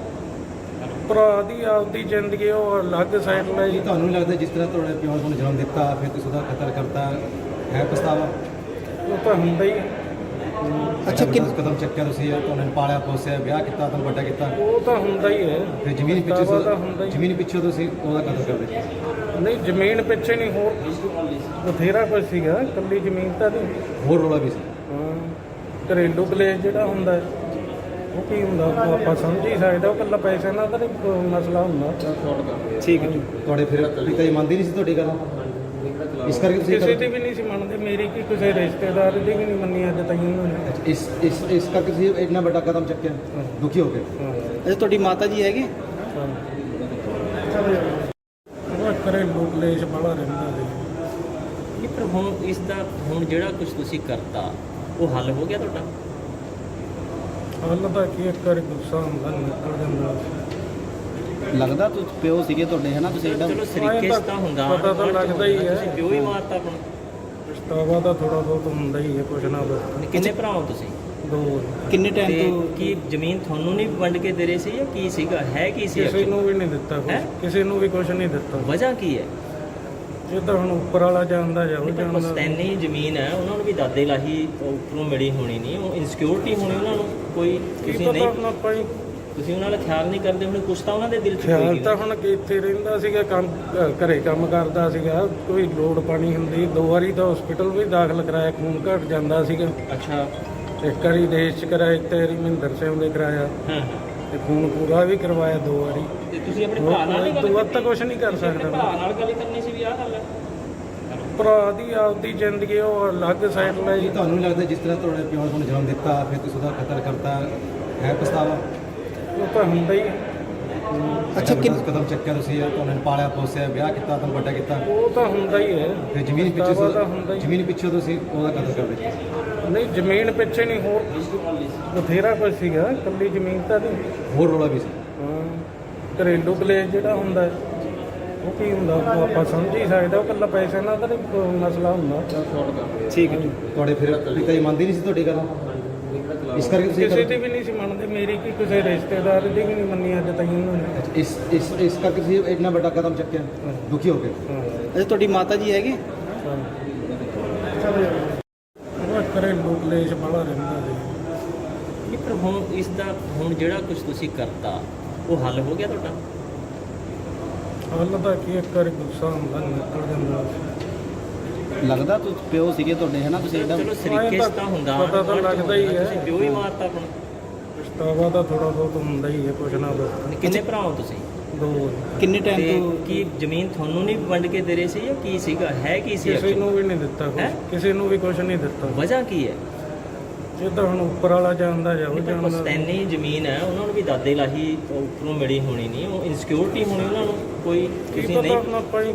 ਭਰਾ ਦੀ ਆਪਦੀ ਜ਼ਿੰਦਗੀ ਉਹ ਅਲੱਗ ਸਾਈਡ ਜੀ ਲਈ ਤੁਹਾਨੂੰ ਨਹੀਂ ਲੱਗਦਾ ਜਿਸ ਤਰ੍ਹਾਂ ਤੁਹਾਡੇ ਪਿਓ ਨੇ ਤੁਹਾਨੂੰ ਜਨਮ ਦਿੱਤਾ ਫਿਰ ਤੁਸੀਂ ਉਹਦਾ ਕਤਲ ਕਰਤਾ ਹੈ ਪਛਤਾਵਾ? ਉਹ ਤਾਂ ਹੁੰਦਾ ਹੀ ਹੈ। ਅੱਛਾ ਕਿ ਕਦਮ ਚੱਕਿਆ ਤੁਸੀਂ ਤੁਹਾਨੂੰ ਪਾਲਿਆ ਪੋਸਿਆ ਵਿਆਹ ਕੀਤਾ ਤੁਹਾਨੂੰ ਵੱਡਾ ਕੀਤਾ। ਉਹ ਤਾਂ ਹੁੰਦਾ ਹੀ ਹੈ ਫਿਰ ਜ਼ਮੀਨ ਪਿੱਛੇ ਪਛਤਾਵਾ ਤਾਂ ਹੁੰਦਾ ਹੀ ਜ਼ਮੀਨ ਪਿੱਛੇ ਤੁਸੀਂ ਉਹਦਾ ਕਤਲ ਕਰ ਦਿੱਤਾ ਨਹੀਂ ਜ਼ਮੀਨ ਪਿੱਛੇ ਨਹੀਂ ਹੋਰ ਬਥੇਰਾ ਕੁਝ ਸੀਗਾ। ਕੱਲੀ ਜ਼ਮੀਨ ਤਾਂ ਨਹੀਂ। ਹੋਰ ਰੋਲਾ ਵੀ ਸੀ। ਹਾਂ ਘਰੇਲੂ ਕਲੇਸ਼ ਜਿਹੜਾ ਹੁੰਦਾ ਹੈ, ਉਹ ਕੀ ਹੁੰਦਾ ਉਹ ਆਪਾਂ ਸਮਝ ਹੀ ਸਕਦੇ। ਉਹ ਕੱਲਾ ਪੈਸੇ ਨਾਲ ਤਾਂ ਨਹੀਂ ਕੋਈ ਮਸਲਾ ਹੁੰਦਾ। ਠੀਕ ਹੈ। ਤੁਹਾਡੇ ਫਿਰ ਪਿਤਾ ਜੀ ਮੰਨਦੇ ਨਹੀਂ ਸੀ ਤੁਹਾਡੀ ਗੱਲ? ਇਸ ਕਰਕੇ ਤੁਸੀਂ ਕਿਸੇ ਦੀ ਵੀ ਨਹੀਂ ਮੇਰੀ ਕੀ ਕਿਸੇ ਰਿਸ਼ਤੇਦਾਰ ਦੀ ਵੀ ਨਹੀਂ ਮੰਨੀ ਅੱਜ ਤਾਈਂ ਉਹਨਾਂ ਨੇ ਇਸ ਇਸ ਇਸ ਕਰਕੇ ਤੁਸੀਂ ਇੰਨਾ ਵੱਡਾ ਕਦਮ ਚੱਕਿਆ? ਦੁਖੀ ਹੋ ਗਏ? ਅੱਛਾ ਤੁਹਾਡੀ ਮਾਤਾ ਜੀ ਹੈਗੇ? ਉਹ ਘਰੇਲੂ ਕਲੇਸ਼ ਬੜਾ ਰਹਿੰਦਾ ਸੀ। ਨਹੀਂ ਪਰ ਹੁਣ ਇਸ ਦਾ ਹੁਣ ਜਿਹੜਾ ਕੁਝ ਤੁਸੀਂ ਕਰਤਾ ਉਹ ਹੱਲ ਹੋ ਗਿਆ ਤੁਹਾਡਾ? ਹੱਲ ਤਾਂ ਕੀ ਇੱਕ ਵਾਰੀ ਗੁੱਸਾ ਹੁੰਦਾ ਨਿਕਲ ਜਾਂਦਾ। ਲੱਗਦਾ ਤੁਸੀਂ ਪਿਓ ਸੀਗੇ ਤੁਹਾਡੇ ਹੈ ਨਾ ਤੁਸੀਂ ਇੱਕਦਮ ਚਲੋ ਸਰੀਕੇ ਤਾਂ ਹੁੰਦਾ। ਪਤਾ ਤਾਂ ਲੱਗਦਾ ਹੀ ਹੈ। ਤੁਸੀਂ ਪਿਓ ਹੀ ਮਾਰਤਾ ਆਪਣਾ। ਪਛਤਾਵਾ ਤਾਂ ਥੋੜਾ ਬਹੁਤ ਹੁੰਦਾ ਹੀ ਹੈ ਕੁਛ ਨਾ ਕੁਛ। ਕਿੰਨੇ ਭਰਾ ਹੋ ਤੁਸੀਂ? ਦੋ। ਕਿੰਨੇ ਤੇ ਟਾਈਮ ਤੋਂ ਕੀ ਜ਼ਮੀਨ ਤੁਹਾਨੂੰ ਨਹੀਂ ਵੰਡ ਕੇ ਦੇ ਰਹੇ ਸੀ ਜਾਂ ਕੀ ਸੀਗਾ? ਹੈ ਕੀ ਸੀ ਕਿਸੇ? ਨੂੰ ਵੀ ਨਹੀਂ ਦਿੱਤਾ ਕੁਛ। ਹੈਂ? ਕਿਸੇ ਨੂੰ ਵੀ ਕੁਛ ਨਹੀਂ ਦਿੱਤਾ। ਵਜ੍ਹਾ ਕੀ ਹੈ? ਇਹ ਤਾਂ ਹੁਣ ਉੱਪਰ ਵਾਲਾ ਜਾਣਦਾ ਜਾਊ ਨਹੀਂ ਪਰ ਜਾਣਦਾ ਪਸਤੈਨੀ ਜ਼ਮੀਨ ਹੈ ਉਹਨਾਂ ਨੂੰ ਵੀ ਦਾਦੇ ਲਾਹੀ ਉੱਪਰੋਂ ਮਿਲੀ ਹੋਣੀ ਨਹੀਂ। ਉਹ ਇਨਸਿਕਿਉਰਿਟੀ ਹੋਣੀ ਉਹਨਾਂ ਨੂੰ ਕੋਈ ਕੀ ਤੁਸੀਂ ਪਤਾ ਨਹੀਂ ਹੁਣ ਆਪਾਂ ਹੀ ਤੁਸੀਂ ਉਹਨਾਂ ਦਾ ਖਿਆਲ ਨਹੀਂ ਕਰਦੇ ਹੁਣ ਕੁਛ ਤਾਂ ਉਹਨਾਂ ਦੇ ਦਿਲ 'ਚ ਖਿਆਲ ਹੋਏਗੀ ਤਾਂ ਨਾ। ਹੁਣ ਕਿ ਇੱਥੇ ਰਹਿੰਦਾ ਸੀਗਾ ਕੰਮ ਘਰੇ ਕੰਮ ਕਰਦਾ ਸੀਗਾ ਕੋਈ ਲੋੜ ਪਾਣੀ ਹੁੰਦੀ ਦੋ ਵਾਰੀ ਤਾਂ ਹਸਪੀਟਲ ਵੀ ਦਾਖਲ ਕਰਾਇਆ ਖੂਨ ਘਟ ਜਾਂਦਾ ਸੀਗਾ। ਅੱਛਾ। ਇੱਕ ਵਾਰੀ ਦੇਸ਼ ਚ ਕਰਾਇਆ ਇੱਕ ਵਾਰੀ ਮਹਿੰਦਰ ਸਿੰਘ ਦੇ ਕਰਾਇਆ। ਹਾਂ। ਹਾਂ ਤੇ ਖੂਨ ਪੂਰਾ ਵੀ ਕਰਵਾਇਆ ਦੋ ਵਾਰੀ। ਤੇ ਤੁਸੀਂ ਆਪਣੇ ਭਰਾ ਨਾਲ ਨਹੀਂ ਗੱਲ ਤੋਂ ਵੱਧ ਤਾਂ ਨਹੀਂ ਕਰ ਤੁਸੀਂ ਆਪਣੇ ਸਕਦਾ। ਭਰਾ ਨਾਲ ਗੱਲ ਕਰਨੀ ਸੀ ਵੀ ਆਹ ਗੱਲ ਹੈ। ਭਰਾ ਦੀ ਆਪਦੀ ਜ਼ਿੰਦਗੀ ਉਹ ਅਲੱਗ ਸਾਈਡ ਲੈ ਤੁਹਾਨੂੰ ਨਹੀਂ ਲੱਗਦਾ ਜਿਸ ਤਰ੍ਹਾਂ ਤੁਹਾਡੇ ਪਿਓ ਨੇ ਤੁਹਾਨੂੰ ਜਨਮ ਦਿੱਤਾ ਫਿਰ ਤੁਸੀਂ ਉਹਦਾ ਕਤਲ ਕਰਤਾ ਹੈ ਪਛਤਾਵਾ? ਉਹ ਤਾਂ ਹੁੰਦਾ ਹੀ ਹੈ। ਅੱਛਾ ਕਿੰਨ ਕਦਮ ਚੱਕਿਆ ਤੁਸੀਂ ਤੁਹਾਨੂੰ ਪਾਲਿਆ ਪੋਸਿਆ ਵਿਆਹ ਕੀਤਾ ਤੁਹਾਨੂੰ ਵੱਡਾ ਕੀਤਾ। ਉਹ ਤਾਂ ਹੁੰਦਾ ਹੀ ਹੈ। ਫਿਰ ਜ਼ਮੀਨ ਪਿੱਛੇ ਪਛਤਾਵਾ ਤਾਂ ਹੁੰਦਾ ਹੀ। ਜ਼ਮੀਨ ਪਿੱਛੇ ਤੁਸੀਂ ਉਹਦਾ ਕਤਲ ਕਰ ਦਿੱਤਾ। ਨਹੀਂ ਜ਼ਮੀਨ ਪਿੱਛੇ ਨਹੀਂ ਹੋਰ ਬਥੇਰਾ ਕੁਝ ਸੀਗਾ। ਕੱਲੀ ਜ਼ਮੀਨ ਤਾਂ ਨਹੀਂ। ਹੋਰ ਰੋਲਾ ਵੀ ਸੀ। ਹਾਂ। ਘਰੇਲੂ ਕਲੇਸ਼ ਜਿਹੜਾ ਹੁੰਦਾ ਹੈ, ਉਹ ਕੀ ਹੁੰਦਾ ਉਹ ਆਪਾਂ ਸਮਝ ਹੀ ਸਕਦੇ ਉਹ ਕੱਲਾ ਪੈਸੇ ਨਾਲ ਤਾਂ ਨਹੀਂ ਕੋਈ ਮਸਲਾ ਹੁੰਦਾ। ਠੀਕ ਹੈ। ਜੀ ਤੁਹਾਡੇ ਫਿਰ ਪਿਤਾ ਜੀ ਮੰਨਦੀ ਨਹੀਂ ਸੀ ਤੁਹਾਡੀ ਗੱਲ? ਇਸ ਕਰਕੇ ਤੁਸੀਂ ਕਿਸੇ ਦੀ ਵੀ ਨਹੀਂ ਸੀ ਮੰਨਦੇ ਮੇਰੀ ਕੀ ਕਿਸੇ ਰਿਸ਼ਤੇਦਾਰ ਦੀ ਵੀ ਨਹੀਂ ਮੰਨੀ ਅੱਜ ਤਾਈਂ ਉਹਨਾਂ ਨੇ ਇਸ ਇਸ ਇਸ ਕਰਕੇ ਤੁਸੀਂ ਇੰਨਾ ਵੱਡਾ ਕਦਮ ਚੱਕਿਆ? ਦੁਖੀ ਹੋ ਗਏ? ਅੱਛਾ ਤੁਹਾਡੀ ਮਾਤਾ ਜੀ ਹੈਗੇ? ਉਹ ਘਰੇਲੂ ਕਲੇਸ਼ ਬੜਾ ਰਹਿੰਦਾ ਸੀ ਨਹੀਂ ਪਰ ਹੁਣ ਇਸ ਦਾ ਹੁਣ ਜਿਹੜਾ ਕੁਝ ਤੁਸੀਂ ਕਰਤਾ ਉਹ ਹੱਲ ਹੋ ਗਿਆ ਤੁਹਾਡਾ? ਹੱਲ ਤਾਂ ਕੀ ਇੱਕ ਵਾਰੀ ਗੁੱਸਾ ਹੁੰਦਾ ਨਿਕਲ ਜਾਂਦਾ। ਲੱਗਦਾ ਤੁਸੀਂ ਪਿਓ ਸੀਗੇ ਤੁਹਾਡੇ ਹੈ ਨਾ ਤੁਸੀਂ ਐਡਾ ਚਲੋ ਸਰੀਕੇ ਤਾਂ ਹੁੰਦਾ ਪਤਾ ਤਾਂ ਲੱਗਦਾ ਹੀ ਹੈ। ਤੁਸੀਂ ਪਿਓ ਹੀ ਮਾਰਤਾ ਆਪਣਾ। ਪਛਤਾਵਾ ਤਾਂ ਥੋੜਾ ਬਹੁਤ ਹੁੰਦਾ ਹੀ ਹੈ ਕੁਛ ਨਾ ਕੁਛ। ਕਿੰਨੇ ਭਰਾ ਹੋ ਤੁਸੀਂ? ਦੋ। ਕਿੰਨੇ ਤੇ ਟਾਈਮ ਤੋਂ ਕੀ ਜ਼ਮੀਨ ਤੁਹਾਨੂੰ ਨਹੀਂ ਵੰਡ ਕੇ ਦੇ ਰਹੇ ਸੀ ਜਾਂ ਕੀ ਸੀਗਾ? ਹੈ ਕੀ ਸੀ ਕਿਸੇ ਨੂੰ ਵੀ ਨਹੀਂ ਦਿੱਤਾ ਹੈਂ? ਕੁਛ ਕਿਸੇ ਨੂੰ ਵੀ ਕੁਛ ਨਹੀਂ ਦਿੱਤਾ। ਵਜ੍ਹਾ ਕੀ ਹੈ? ਇਹ ਤਾਂ ਹੁਣ ਉੱਪਰ ਵਾਲਾ ਜਾਣਦਾ ਜਾਓ ਨਹੀਂ ਪਰ ਜਾਣਦਾ ਪਸਤੈਨੀ ਜ਼ਮੀਨ ਹੈ ਉਹਨਾਂ ਨੂੰ ਵੀ ਦਾਦੇ ਲਾਹੀ ਉੱਪਰੋਂ ਮਿਲੀ ਹੋਣੀ ਨਹੀਂ। ਉਹ ਇਨਸਿਕਿਉਰਿਟੀ ਹੋਣੀ ਉਹਨਾਂ ਨੂੰ ਕੋਈ ਕੀ ਤੁਸੀਂ ਪਤਾ ਨਹੀਂ ਹੁਣ ਆਪਾਂ ਹੀ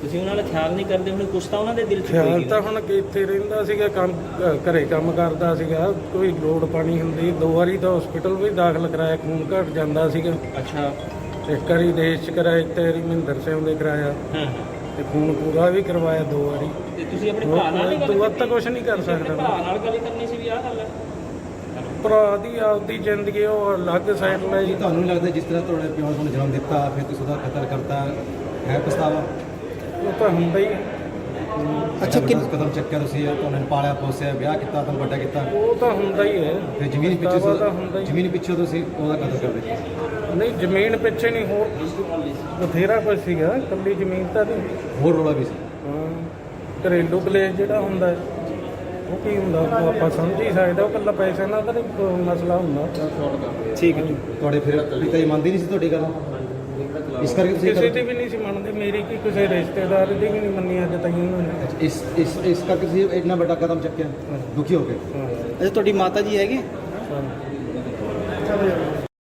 ਤੁਸੀਂ ਉਹਨਾਂ ਦਾ ਖਿਆਲ ਨਹੀਂ ਕਰਦੇ ਹੁਣ ਕੁਛ ਤਾਂ ਉਹਨਾਂ ਦੇ ਦਿਲ 'ਚ ਖਿਆਲ ਹੋਏਗੀ ਤਾਂ ਹੁਣ ਕਿ ਇੱਥੇ ਰਹਿੰਦਾ ਸੀਗਾ ਕੰਮ ਅ, ਘਰੇ ਕੰਮ ਕਰਦਾ ਸੀਗਾ ਕੋਈ ਲੋੜ ਪਾਣੀ ਹੁੰਦੀ ਦੋ ਵਾਰੀ ਤਾਂ ਹਸਪੀਟਲ ਵੀ ਦਾਖਲ ਕਰਾਇਆ ਖੂਨ ਘਟ ਜਾਂਦਾ ਸੀਗਾ। ਅੱਛਾ। ਇੱਕ ਵਾਰੀ ਦੇਸ਼ ਚ ਕਰਾਇਆ ਇੱਕ ਵਾਰੀ ਮਹਿੰਦਰ ਸਿੰਘ ਦੇ ਕਰਾਇਆ। ਹਾਂ। ਤੇ ਖੂਨ ਪੂਰਾ ਵੀ ਕਰਵਾਇਆ ਦੋ ਵਾਰੀ। ਤੇ ਤੁਸੀਂ ਆਪਣੇ ਭਰਾ ਨਾਲ ਨਹੀਂ ਉਹ ਗੱਲ ਤੋਂ ਵੱਧ ਤਾਂ ਕੀਤੀ? ਕੁਛ ਨਹੀਂ ਕਰ ਤੁਸੀਂ ਆਪਣੇ ਸਕਦਾ। ਭਰਾ ਨਾਲ ਗੱਲ ਕਰਨੀ ਸੀ ਵੀ ਆਹ ਗੱਲ ਹੈ। ਭਰਾ ਦੀ ਆਪਦੀ ਜ਼ਿੰਦਗੀ ਉਹ ਅਲੱਗ ਸਾਈਡ ਲੈ ਤੁਹਾਨੂੰ ਨਹੀਂ ਲੱਗਦਾ ਜਿਸ ਤਰ੍ਹਾਂ ਤੁਹਾਡੇ ਪਿਓ ਨੇ ਤੁਹਾਨੂੰ ਜਨਮ ਦਿੱਤਾ ਫਿਰ ਤੁਸੀਂ ਉਹਦਾ ਕਤਲ ਕਰਤਾ? ਹੈ ਪਛਤਾਵਾ? ਉਹ ਤਾਂ ਹੁੰਦਾ ਹੀ ਹੈ। ਅੱਛਾ ਕਿੰਨ ਕਦਮ ਚੱਕਿਆ ਤੁਸੀਂ ਤੁਹਾਨੂੰ ਪਾਲਿਆ ਪੋਸਿਆ ਵਿਆਹ ਕੀਤਾ ਤੁਹਾਨੂੰ ਵੱਡਾ ਕੀਤਾ। ਉਹ ਤਾਂ ਹੁੰਦਾ ਹੀ ਹੈ। ਫਿਰ ਜ਼ਮੀਨ ਪਿੱਛੇ ਪਛਤਾਵਾ ਤਾਂ ਹੁੰਦਾ ਹੀ। ਜ਼ਮੀਨ ਪਿੱਛੇ ਤੁਸੀਂ ਉਹਦਾ ਕਤਲ ਕਰ ਦਿੱਤਾ। ਨਹੀਂ ਜ਼ਮੀਨ ਪਿੱਛੇ ਨਹੀਂ ਹੋਰ ਬਥੇਰਾ ਕੁਝ ਸੀਗਾ। ਕੱਲੀ ਜ਼ਮੀਨ ਤਾਂ ਨਹੀਂ। ਹੋਰ ਰੋਲਾ ਵੀ ਸੀ। ਹਾਂ ਘਰੇਲੂ ਕਲੇਸ਼ ਜਿਹੜਾ ਹੁੰਦਾ ਹੈ, ਉਹ ਕੀ ਹੁੰਦਾ? ਉਹ ਆਪਾਂ ਸਮਝ ਹੀ ਸਕਦੇ ਉਹ ਕੱਲਾ ਪੈਸੇ ਨਾਲ ਤਾਂ ਨਹੀਂ ਕੋਈ ਮਸਲਾ ਹੁੰਦਾ। ਠੀਕ ਹੈ ਜੀ ਤੁਹਾਡੇ ਫਿਰ ਪਿਤਾ ਜੀ ਮੰਨਦੀ ਨਹੀਂ ਸੀ ਤੁਹਾਡੀ ਗੱਲ? ਇਸ ਕਰਕੇ ਤੁਸੀਂ ਕਿਸੇ ਦੀ ਵੀ ਨਹੀਂ ਸੀ ਮੰਨਦੇ ਮੇਰੀ ਕੀ ਕਿਸੇ ਰਿਸ਼ਤੇਦਾਰ ਦੀ ਵੀ ਨਹੀਂ ਮੰਨੀ ਅੱਜ ਤਾਈਂ ਉਹਨਾਂ ਨੇ ਇਸ ਇਸ ਇਸ ਕਰਕੇ ਤੁਸੀਂ ਇੰਨਾ ਵੱਡਾ ਕਦਮ ਚੱਕਿਆ? ਦੁਖੀ ਹੋ ਗਏ? ਅੱਛਾ ਤੁਹਾਡੀ ਮਾਤਾ ਜੀ ਹੈਗੇ?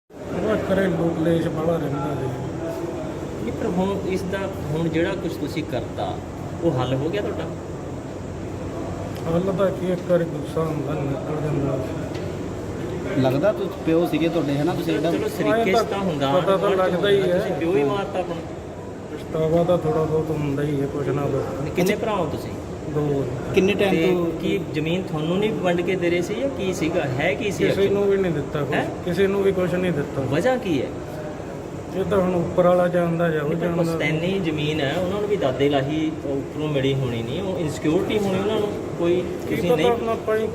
ਉਹ ਘਰੇਲੂ ਕਲੇਸ਼ ਬੜਾ ਰਹਿੰਦਾ ਸੀ ਨਹੀਂ ਪਰ ਹੁਣ ਇਸ ਦਾ ਹੁਣ ਜਿਹੜਾ ਕੁਝ ਤੁਸੀਂ ਕਰਤਾ ਉਹ ਹੱਲ ਹੋ ਗਿਆ ਤੁਹਾਡਾ? ਹੱਲ ਤਾਂ ਕੀ ਇੱਕ ਵਾਰੀ ਗੁੱਸਾ ਹੁੰਦਾ ਨਿਕਲ ਜਾਂਦਾ। ਲੱਗਦਾ ਤੁਸੀਂ ਪਿਓ ਸੀਗੇ ਤੁਹਾਡੇ ਹੈ ਨਾ ਤੁਸੀਂ ਐਡਾ ਚਲੋ ਸਰੀਕੇ ਤਾਂ ਹੁੰਦਾ ਪਤਾ ਤਾਂ ਲੱਗਦਾ ਹੀ ਹੈ। ਤੁਸੀਂ ਪਿਓ ਹੀ ਮਾਰਤਾ ਆਪਣਾ। ਪਛਤਾਵਾ ਤਾਂ ਥੋੜਾ ਬਹੁਤ ਹੁੰਦਾ ਹੀ ਹੈ ਕੁਛ ਨਾ ਕੁਛ। ਕਿੰਨੇ ਭਰਾ ਹੋ ਤੁਸੀਂ? ਦੋ। ਕਿੰਨੇ ਤੇ ਟਾਈਮ ਤੋਂ ਕੀ ਜ਼ਮੀਨ ਤੁਹਾਨੂੰ ਨਹੀਂ ਵੰਡ ਕੇ ਦੇ ਰਹੇ ਸੀ ਜਾਂ ਕੀ ਸੀਗਾ? ਹੈ ਕੀ ਸੀ ਕਿਸੇ ਨੂੰ ਵੀ ਨਹੀਂ ਦਿੱਤਾ ਹੈਂ? ਕੁਛ ਕਿਸੇ ਨੂੰ ਵੀ ਕੁਛ ਨਹੀਂ ਦਿੱਤਾ। ਵਜ੍ਹਾ ਕੀ ਹੈ? ਇਹ ਤਾਂ ਹੁਣ ਉੱਪਰ ਵਾਲਾ ਜਾਣਦਾ ਜਾਓ ਨਹੀਂ ਪਰ ਜਾਣਦਾ ਪਸਤੈਨੀ ਜ਼ਮੀਨ ਹੈ ਉਹਨਾਂ ਨੂੰ ਵੀ ਦਾਦੇ ਲਾਹੀ ਉੱਪਰੋਂ ਮਿਲੀ ਹੋਣੀ ਨਹੀਂ। ਉਹ ਇਨਸਿਕਿਉਰਿਟੀ ਹੋਣੀ ਉਹਨਾਂ ਨੂੰ ਕੋਈ ਕੀ ਤੁਸੀਂ ਪਤਾ ਨਹੀਂ ਹੁਣ ਆਪਾਂ ਹੀ